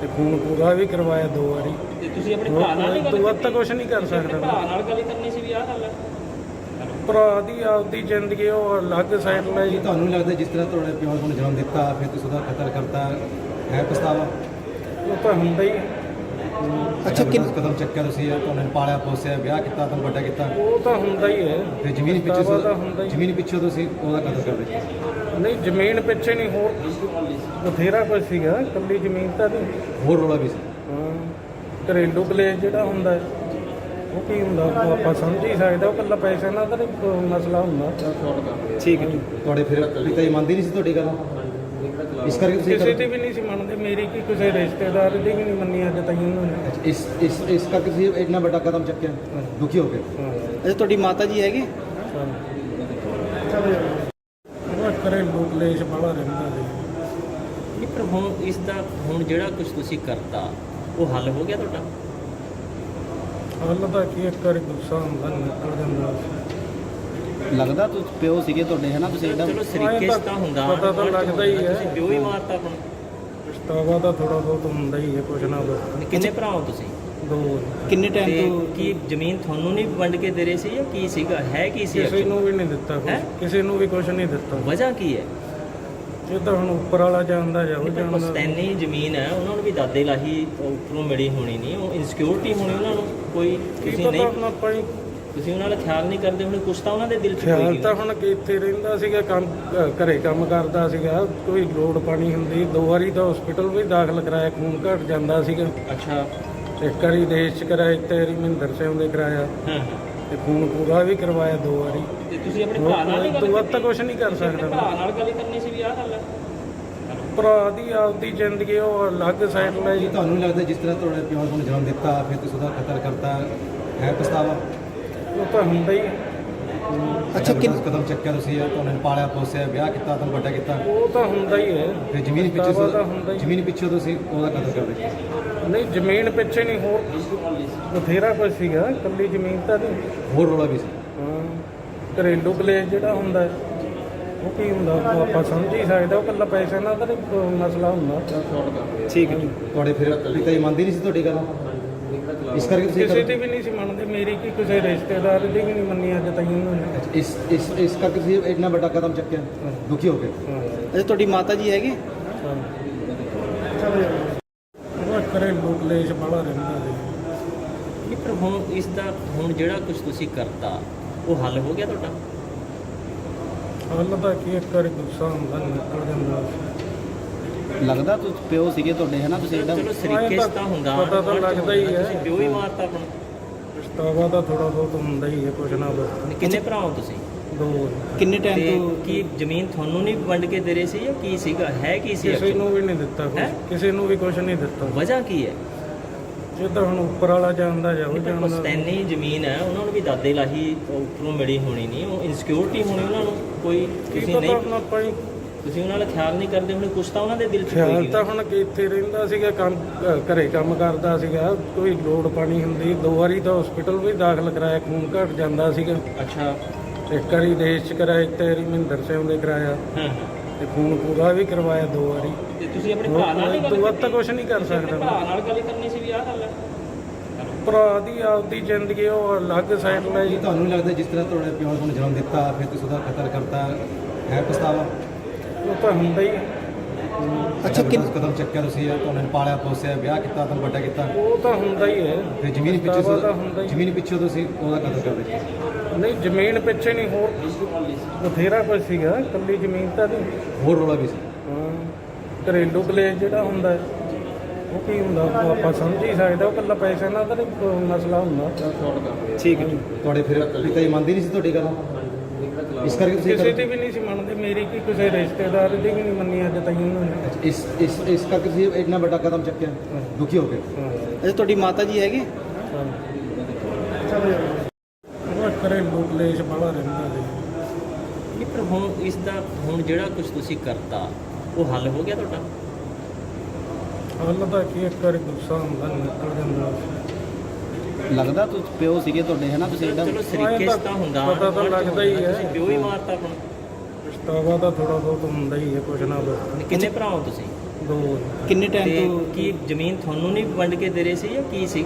ਤੇ ਖੂਨ ਪੂਰਾ ਵੀ ਕਰਵਾਇਆ ਦੋ ਵਾਰੀ। ਤੇ ਤੁਸੀਂ ਆਪਣੇ ਭਰਾ ਨਾਲ ਨਹੀਂ ਤੋਂ ਗੱਲ ਵੱਧ ਤਾਂ ਕੁਛ ਨਹੀਂ ਕਰ ਤੁਸੀਂ ਆਪਣੇ ਸਕਦਾ। ਭਰਾ ਨਾਲ ਗੱਲ ਕਰਨੀ ਸੀ ਵੀ ਆਹ ਗੱਲ ਹੈ ਭਰਾ ਦੀ ਆਪਦੀ ਜ਼ਿੰਦਗੀ ਉਹ ਅਲੱਗ ਸਾਈਡ ਲੈ ਜੀ ਜੀ ਤੁਹਾਨੂੰ ਨਹੀਂ ਲੱਗਦਾ ਜਿਸ ਤਰ੍ਹਾਂ ਤੁਹਾਡੇ ਪਿਓ ਨੇ ਜਨਮ ਦਿੱਤਾ ਫਿਰ ਤੁਸੀਂ ਉਹਦਾ ਕਤਲ ਕਰਤਾ ਹੈ ਪਛਤਾਵਾ? ਉਹ ਤਾਂ ਹੁੰਦਾ ਹੀ ਹੈ। ਅੱਛਾ ਕਿ ਕਿੰਨਾ ਕਦਮ ਚੱਕਿਆ ਤੁਸੀਂ ਤੁਹਾਨੂੰ ਪਾਲਿਆ ਪੋਸਿਆ ਵਿਆਹ ਕੀਤਾ ਤੁਹਾਨੂੰ ਵੱਡਾ ਕੀਤਾ। ਉਹ ਤਾਂ ਹੁੰਦਾ ਹੀ ਹੈ। ਫਿਰ ਜ਼ਮੀਨ ਪਿੱਛੇ ਪਛਤਾਵਾ ਤਾਂ ਹੁੰਦਾ ਹੀ ਜ਼ਮੀਨ ਪਿੱਛੇ ਤੁਸੀਂ ਉਹਦਾ ਕਤਲ ਕਰ ਦਿੱਤਾ ਨਹੀਂ ਜ਼ਮੀਨ ਪਿੱਛੇ ਨਹੀਂ ਹੋਰ ਬਥੇਰਾ ਕੁਝ ਸੀਗਾ। ਕੱਲੀ ਜ਼ਮੀਨ ਤਾਂ ਨਹੀਂ। ਹੋਰ ਰੋਲਾ ਵੀ ਸੀ। ਹਾਂ ਘਰੇਲੂ ਕਲੇਸ਼ ਜਿਹੜਾ ਹੁੰਦਾ ਹੈ, ਉਹ ਕੀ ਹੁੰਦਾ? ਉਹ ਆਪਾਂ ਸਮਝ ਹੀ ਸਕਦੇ ਉਹ ਕੱਲਾ ਪੈਸੇ ਨਾਲ ਤਾਂ ਨਹੀਂ ਮਸਲਾ ਹੁੰਦਾ। ਠੀਕ ਹੈ ਤੁਹਾਡੇ ਫਿਰ ਪਿਤਾ ਜੀ ਮੰਨਦੇ ਨਹੀਂ ਸੀ ਤੁਹਾਡੀ ਗੱਲ? ਇਸ ਕਰਕੇ ਤੁਸੀਂ ਕਿਸੇ ਦੀ ਵੀ ਨਹੀਂ ਸੀ ਮੰਨਦੇ ਮੇਰੀ ਕੀ ਕਿਸੇ ਰਿਸ਼ਤੇਦਾਰ ਦੀ ਵੀ ਨਹੀਂ ਮੰਨੀ ਅੱਜ ਤਾਈਂ ਉਹਨਾਂ ਨੇ। ਇਸ ਇਸ ਇਸ ਕਰਕੇ ਤੁਸੀਂ ਇੰਨਾ ਵੱਡਾ ਕਦਮ ਚੱਕਿਆ? ਦੁਖੀ ਹੋ ਗਏ? ਅੱਛਾ ਤੁਹਾਡੀ ਮਾਤਾ ਜੀ ਹੈਗੇ? ਉਹ ਘਰੇਲੂ ਕਲੇਸ਼ ਬਾਲਾ ਰਹਿੰਦਾ ਸੀ। ਨਹੀਂ ਪਰ ਹੁਣ ਇਸ ਦਾ ਹੁਣ ਜਿਹੜਾ ਕੁਝ ਤੁਸੀਂ ਕਰਤਾ ਉਹ ਹੱਲ ਹੋ ਗਿਆ ਤੁਹਾਡਾ? ਹੱਲ ਤਾਂ ਕੀ ਇੱਕ ਵਾਰੀ ਗੁੱਸਾ ਹੁੰਦਾ ਨਿਕਲ ਜਾਂਦਾ। ਲੱਗਦਾ ਤੁਸੀਂ ਪਿਓ ਸੀਗੇ ਤੁਹਾਡੇ ਹੈ ਨਾ ਤੁਸੀਂ ਐਡਾ ਚਲੋ ਸਰੀਕੇ ਤਾਂ ਹੁੰਦਾ ਪਤਾ ਤਾਂ ਲੱਗਦਾ ਹੀ ਹੈ। ਤੁਸੀਂ ਪਿਓ ਹੀ ਮਾਰਤਾ ਆਪਣਾ। ਪਛਤਾਵਾ ਤਾਂ ਥੋੜਾ ਬਹੁਤ ਹੁੰਦਾ ਹੀ ਹੈ ਕੁਛ ਨਾ ਕੁਛ। ਕਿੰਨੇ ਭਰਾ ਹੋ ਤੁਸੀਂ? ਦੋ। ਕਿੰਨੇ ਤੇ ਟਾਈਮ ਤੋਂ ਕੀ ਜ਼ਮੀਨ ਤੁਹਾਨੂੰ ਨਹੀਂ ਵੰਡ ਕੇ ਦੇ ਰਹੇ ਸੀ ਜਾਂ ਕੀ ਸੀਗਾ? ਹੈ ਕੀ ਸੀ ਕਿਸੇ ਨੂੰ ਵੀ ਨਹੀਂ ਦਿੱਤਾ ਹੈਂ? ਕੁਛ ਕਿਸੇ ਨੂੰ ਵੀ ਕੁਛ ਨਹੀਂ ਦਿੱਤਾ। ਵਜ੍ਹਾ ਕੀ ਹੈ? ਜੇ ਤਾਂ ਹੁਣ ਉੱਪਰ ਵਾਲਾ ਜਾਣਦਾ ਜਾਉ ਜਾਣਦਾ ਪਸਤੈਨੀ ਜ਼ਮੀਨ ਹੈ ਉਹਨਾਂ ਨੂੰ ਵੀ ਦਾਦੇ ਲਾਹੀ ਉੱਪਰੋਂ ਮਿਲੀ ਹੋਣੀ ਨਹੀਂ। ਉਹ ਇਨਸਿਕਿਉਰਿਟੀ ਹੋਣੀ ਉਹਨਾਂ ਨੂੰ ਕੋਈ ਤੁਸੀਂ ਪਤਾ ਨਹੀਂ ਆਪਾਂ ਹੀ ਤੁਸੀਂ ਉਹਨਾਂ ਦਾ ਖਿਆਲ ਨਹੀਂ ਕਰਦੇ ਹੁਣ ਕੁਛ ਤਾਂ ਉਹਨਾਂ ਦੇ ਦਿਲ 'ਚ ਖਿਆਲ ਹੋਏਗੀ ਤਾਂ ਹੁਣ ਕਿ ਇੱਥੇ ਰਹਿੰਦਾ ਸੀਗਾ ਕੰਮ ਅ, ਘਰੇ ਕੰਮ ਕਰਦਾ ਸੀਗਾ ਕੋਈ ਲੋੜ ਪਾਣੀ ਹੁੰਦੀ ਦੋ ਵਾਰੀ ਤਾਂ ਹਸਪੀਟਲ ਵੀ ਦਾਖਲ ਕਰਾਇਆ ਖੂਨ ਘਟ ਜਾਂਦਾ ਸੀਗਾ। ਅੱਛਾ। ਇੱਕ ਵਾਰੀ ਦੇਸ਼ ਚ ਕਰਾਇਆ ਇੱਕ ਵਾਰੀ ਮਹਿੰਦਰ ਸਿੰਘ ਦੇ ਕਰਾਇਆ। ਹਾਂ। ਤੇ ਖੂਨ ਪੂਰਾ ਵੀ ਕਰਵਾਇਆ ਦੋ ਵਾਰੀ। ਤੇ ਤੁਸੀਂ ਆਪਣੇ ਭਰਾ ਨਾਲ ਨਹੀਂ ਤੋਂ ਗੱਲ ਵੱਧ ਤਾਂ ਕੁਛ ਨਹੀਂ ਕਰ ਆਪਣੇ ਸਕਦਾ। ਭਰਾ ਨਾਲ ਗੱਲ ਕਰਨੀ ਸੀ ਵੀ ਆਹ ਗੱਲ ਹੈ। ਭਰਾ ਦੀ ਆਪਦੀ ਜ਼ਿੰਦਗੀ ਉਹ ਅਲੱਗ ਸਾਈਡ ਲੈ ਜੀ ਤੁਹਾਨੂੰ ਲੱਗਦਾ ਜਿਸ ਤਰ੍ਹਾਂ ਤੁਹਾਡੇ ਪਿਓ ਨੇ ਤੁਹਾਨੂੰ ਜਨਮ ਦਿੱਤਾ ਫਿਰ ਤੁਸੀਂ ਉਹਦਾ ਕਤਲ ਕਰਤਾ ਹੈ ਪਛਤਾਵਾ? ਉਹ ਤਾਂ ਹੁੰਦਾ ਹੀ ਹੈ। ਅੱਛਾ ਕਿ ਕਦਮ ਚੱਕਿਆ ਤੁਸੀਂ ਤੁਹਾਨੂੰ ਪਾਲਿਆ ਪੋਸਿਆ ਵਿਆਹ ਕੀਤਾ ਤੁਹਾਨੂੰ ਵੱਡਾ ਕੀਤਾ। ਉਹ ਤਾਂ ਹੁੰਦਾ ਹੀ ਹੈ। ਫਿਰ ਜ਼ਮੀਨ ਪਿੱਛੇ ਪਛਤਾਵਾ ਤਾਂ ਹੁੰਦਾ ਹੀ ਜ਼ਮੀਨ ਪਿੱਛੇ ਤੁਸੀਂ ਉਹਦਾ ਕਤਲ ਕਰ ਦਿੱਤਾ ਨਹੀਂ ਜ਼ਮੀਨ ਪਿੱਛੇ ਨਹੀਂ ਹੋਰ ਬਥੇਰਾ ਕੁਝ ਸੀਗਾ। ਇਕੱਲੀ ਜ਼ਮੀਨ ਤਾਂ ਨਹੀਂ। ਹੋਰ ਰੋਲਾ ਵੀ ਸੀ? ਹਾਂ ਘਰੇਲੂ ਕਲੇਸ਼ ਜਿਹੜਾ ਹੁੰਦਾ ਹੈ, ਉਹ ਕੀ ਹੁੰਦਾ? ਉਹ ਆਪਾਂ ਸਮਝ ਹੀ ਸਕਦੇ। ਉਹ ਇਕੱਲਾ ਪੈਸੇ ਨਾਲ ਤਾਂ ਨਹੀਂ ਮਸਲਾ ਹੁੰਦਾ। ਠੀਕ ਹੈ। ਤੁਹਾਡੇ ਫਿਰ ਪਿਤਾ ਜੀ ਮੰਨਦੇ ਨਹੀਂ ਸੀ ਤੁਹਾਡੀ ਗੱਲ? ਇਸ ਕਰਕੇ ਤੁਸੀਂ ਕਿਸੇ ਦੀ ਵੀ ਨਹੀਂ ਮੇਰੀ ਕੀ ਕਿਸੇ ਰਿਸ਼ਤੇਦਾਰ ਦੀ ਵੀ ਨਹੀਂ ਮੰਨੀ ਅੱਜ ਤਾਈਂ ਉਹਨਾਂ ਨੇ ਇਸ ਇਸ ਇਸ ਕਰਕੇ ਤੁਸੀਂ ਇੰਨਾ ਵੱਡਾ ਕਦਮ ਚੱਕਿਆ? ਦੁਖੀ ਹੋ ਗਏ? ਅੱਛਾ ਤੁਹਾਡੀ ਮਾਤਾ ਜੀ ਹੈਗੇ? ਉਹ ਘਰੇਲੂ ਕਲੇਸ਼ ਬੜਾ ਰਹਿੰਦਾ ਸੀ। ਨਹੀਂ ਪਰ ਹੁਣ ਇਸ ਦਾ ਹੁਣ ਜਿਹੜਾ ਕੁਝ ਤੁਸੀਂ ਕਰਤਾ ਉਹ ਹੱਲ ਹੋ ਗਿਆ ਤੁਹਾਡਾ? ਹੱਲ ਤਾਂ ਕੀ ਇੱਕ ਵਾਰੀ ਗੁੱਸਾ ਹੁੰਦਾ ਨਿਕਲ ਜਾਂਦਾ ਲੱਗਦਾ ਤੁਸੀਂ ਪਿਓ ਸੀਗੇ ਤੁਹਾਡੇ ਹੈ ਨਾ ਤੁਸੀਂ ਚਲੋ ਸਰੀਕੇ ਤਾਂ ਤਾਂ ਹੁੰਦਾ। ਪਤਾ ਤਾਂ ਲੱਗਦਾ ਹੀ ਹੈ। ਤੁਸੀਂ ਪਿਓ ਹੀ ਮਾਰਤਾ ਆਪਣਾ। ਪਛਤਾਵਾ ਤਾਂ ਥੋੜਾ ਬਹੁਤ ਹੁੰਦਾ ਹੀ ਹੈ ਕੁਛ ਨਾ ਕੁਛ। ਕਿੰਨੇ ਭਰਾ ਹੋ ਤੁਸੀਂ? ਦੋ। ਕਿੰਨੇ ਤੇ ਟਾਈਮ ਤੋਂ ਕੀ ਜ਼ਮੀਨ ਤੁਹਾਨੂੰ ਨਹੀਂ ਵੰਡ ਕੇ ਦੇ ਰਹੇ ਸੀ ਜਾਂ ਕੀ ਸੀਗਾ? ਹੈ ਕੀ ਸੀ ਕਿਸੇ actually? ਨੂੰ ਵੀ ਨਹੀਂ ਦਿੱਤਾ ਹੈਂ? ਕੁਛ ਕਿਸੇ ਨੂੰ ਵੀ ਕੁਛ ਨਹੀਂ ਦਿੱਤਾ। ਵਜ੍ਹਾ ਕੀ ਹੈ? ਜੇ ਤਾਂ ਹੁਣ ਉੱਪਰ ਵਾਲਾ ਜਾਣਦਾ ਜਾਓ ਇਹ ਤਾਂ ਜਾਣਦਾ ਪਸਤੈਨੀ ਜ਼ਮੀਨ ਹੈ ਉਹਨਾਂ ਨੂੰ ਵੀ ਦਾਦੇ ਲਾਹੀ ਉੱਪਰੋਂ ਮਿਲੀ ਹੋਣੀ ਨਹੀਂ। ਉਹ ਇਨਸਿਕਿਉਰਿਟੀ ਹੋਣੀ ਉਹਨਾਂ ਨੂੰ ਕੋਈ ਕੀ ਤੁਸੀਂ ਪਤਾ ਨਹੀਂ ਹੁਣ ਆਪਾਂ ਹੀ ਤੁਸੀਂ ਉਹਨਾਂ ਦਾ ਖਿਆਲ ਨਹੀਂ ਕਰਦੇ ਹੁਣ ਕੁਛ ਤਾਂ ਉਹਨਾਂ ਦੇ ਦਿਲ 'ਚ ਖਿਆਲ ਹੋਏਗੀ ਤਾਂ ਹੁਣ ਕਿ ਇੱਥੇ ਰਹਿੰਦਾ ਸੀਗਾ ਕੰਮ ਅ, ਘਰੇ ਕੰਮ ਕਰਦਾ ਸੀਗਾ ਕੋਈ ਲੋੜ ਪਾਣੀ ਹੁੰਦੀ ਦੋ ਵਾਰੀ ਤਾਂ ਹਸਪੀਟਲ ਵੀ ਦਾਖਲ ਕਰਾਇਆ ਖੂਨ ਘਟ ਜਾਂਦਾ ਸੀਗਾ। ਅੱਛਾ। ਇੱਕ ਵਾਰੀ ਦੇਸ਼ ਚ ਕਰਾਇਆ ਇੱਕ ਵਾਰੀ ਮਹਿੰਦਰ ਸਿੰਘ ਦੇ ਕਰਾਇਆ। ਹਾਂ ਤੇ ਖੂਨ ਪੂਰਾ ਵੀ ਕਰਵਾਇਆ ਦੋ ਵਾਰੀ। ਤੇ ਤੁਸੀਂ ਆਪਣੇ ਭਰਾ ਨਾਲ ਨਹੀਂ ਗੱਲ ਤੂੰ ਵੱਧ ਤਾਂ? ਕੁਛ ਨਹੀਂ ਕਰ ਆਪਣੇ ਸਕਦਾ। ਭਰਾ ਨਾਲ ਗੱਲ ਕਰਨੀ ਸੀ ਵੀ ਆਹ ਗੱਲ ਹੈ। ਭਰਾ ਦੀ ਆਪਦੀ ਜ਼ਿੰਦਗੀ ਉਹ ਅਲੱਗ ਸਾਈਡ ਲੈ ਜੀ ਤੁਹਾਨੂੰ ਲੱਗਦਾ ਜਿਸ ਤਰ੍ਹਾਂ ਤੁਹਾਡੇ ਪਿਓ ਨੇ ਤੁਹਾਨੂੰ ਜਨਮ ਦਿੱਤਾ ਫਿਰ ਤੁਸੀਂ ਉਹਦਾ ਕਤਲ ਕਰਤਾ ਹੈ ਪਛਤਾਵਾ? ਉਹ ਤਾਂ ਹੁੰਦਾ ਹੀ ਹੈ। ਅੱਛਾ ਕਿ ਕਦਮ ਚੱਕਿਆ ਤੁਸੀਂ ਤੁਹਾਨੂੰ ਪਾਲਿਆ ਪੋਸਿਆ ਵਿਆਹ ਕੀਤਾ ਤੁਹਾਨੂੰ ਵੱਡਾ ਕੀਤਾ। ਉਹ ਤਾਂ ਹੁੰਦਾ ਹੀ ਹੈ ਜ਼ਮੀਨ ਪਿੱਛੇ ਪਛਤਾਵਾ ਤਾਂ ਹੁੰਦਾ ਹੀ ਜ਼ਮੀਨ ਪਿੱਛੇ ਤੁਸੀਂ ਉਹਦਾ ਕਤਲ ਕਰ ਦਿੱਤਾ ਨਹੀਂ ਜ਼ਮੀਨ ਪਿੱਛੇ ਨਹੀਂ ਹੋਰ ਬਥੇਰਾ ਕੁਝ ਸੀਗਾ। ਇਕੱਲੀ ਜ਼ਮੀਨ ਤਾਂ ਨਹੀਂ। ਹੋਰ ਰੋਲਾ ਵੀ ਸੀ। ਹਾਂ ਘਰੇਲੂ ਕਲੇਸ਼ ਜਿਹੜਾ ਹੁੰਦਾ ਹੈ, ਉਹ ਕੀ ਹੁੰਦਾ? ਉਹ ਆਪਾਂ ਸਮਝ ਹੀ ਸਕਦੇ ਹਾਂ, ਉਹ ਇਕੱਲਾ ਪੈਸੇ ਨਾਲ ਤਾਂ ਨਹੀਂ ਮਸਲਾ ਹੁੰਦਾ। ਠੀਕ ਹੈ ਤੁਹਾਡੇ ਫਿਰ ਪਿਤਾ ਜੀ ਮੰਨਦੇ ਨਹੀਂ ਸੀ ਤੁਹਾਡੀ ਗੱਲ? ਇਸ ਕਰਕੇ ਤੁਸੀਂ ਕਿਸੇ ਦੀ ਵੀ ਨਹੀਂ ਸੀ ਮੰਨਦੇ ਮੇਰੀ ਕੀ ਕਿਸੇ ਰਿਸ਼ਤੇਦਾਰ ਦੀ ਵੀ ਨਹੀਂ ਮੰਨੀ ਅੱਜ ਤਾਈਂ ਉਹਨਾਂ ਨੇ। ਇਸ ਇਸ ਇਸ ਕਰਕੇ ਤੁਸੀਂ ਇੰਨਾ ਵੱਡਾ ਕਦਮ ਚੱਕਿਆ? ਦੁਖੀ ਹੋ ਗਏ? ਅੱਛਾ ਤੁਹਾਡੀ ਮਾਤਾ ਜੀ ਹੈਗੇ? ਉਹ ਘਰੇਲੂ ਕਲੇਸ਼ ਬੜਾ ਰਹਿੰਦਾ ਸੀ। ਨਹੀਂ ਪਰ ਹੁਣ ਇਸ ਦਾ ਹੁਣ ਜਿਹੜਾ ਕੁਝ ਤੁਸੀਂ ਕਰਤਾ ਉਹ ਹੱਲ ਹੋ ਗਿਆ ਤੁਹਾਡਾ? ਹੱਲ ਤਾਂ ਕੀ ਇੱਕ ਵਾਰੀ ਗੁੱਸਾ ਹੁੰਦਾ ਨਿਕਲ ਜਾਂਦਾ। ਲੱਗਦਾ ਤੁਸੀਂ ਪਿਓ ਸੀਗੇ ਤੁਹਾਡੇ ਹੈ ਨਾ ਤੁਸੀਂ ਇਹਦਾ ਚਲੋ ਸਰੀਕੇ ਤਾਂ ਹੁੰਦਾ ਪਤਾ ਤਾਂ ਲੱਗਦਾ ਹੀ ਹੈ। ਤੁਸੀਂ ਪਿਓ ਹੀ ਮਾਰਤਾ ਆਪਣਾ। ਪਛਤਾਵਾ ਤਾਂ ਥੋੜਾ ਬਹੁਤ ਹੁੰਦਾ ਹੀ ਹੈ ਕੁਛ ਨਾ ਕੁਛ। ਕਿੰਨੇ ਭਰਾ ਹੋ ਤੁਸੀਂ? ਦੋ। ਕਿੰਨੇ ਤੇ ਟਾਈਮ ਤੋਂ ਕੀ ਜ਼ਮੀਨ ਤੁਹਾਨੂੰ ਨਹੀਂ ਵੰਡ ਕੇ ਦੇ ਰਹੇ ਸੀ ਜਾਂ ਕੀ ਸੀਗਾ?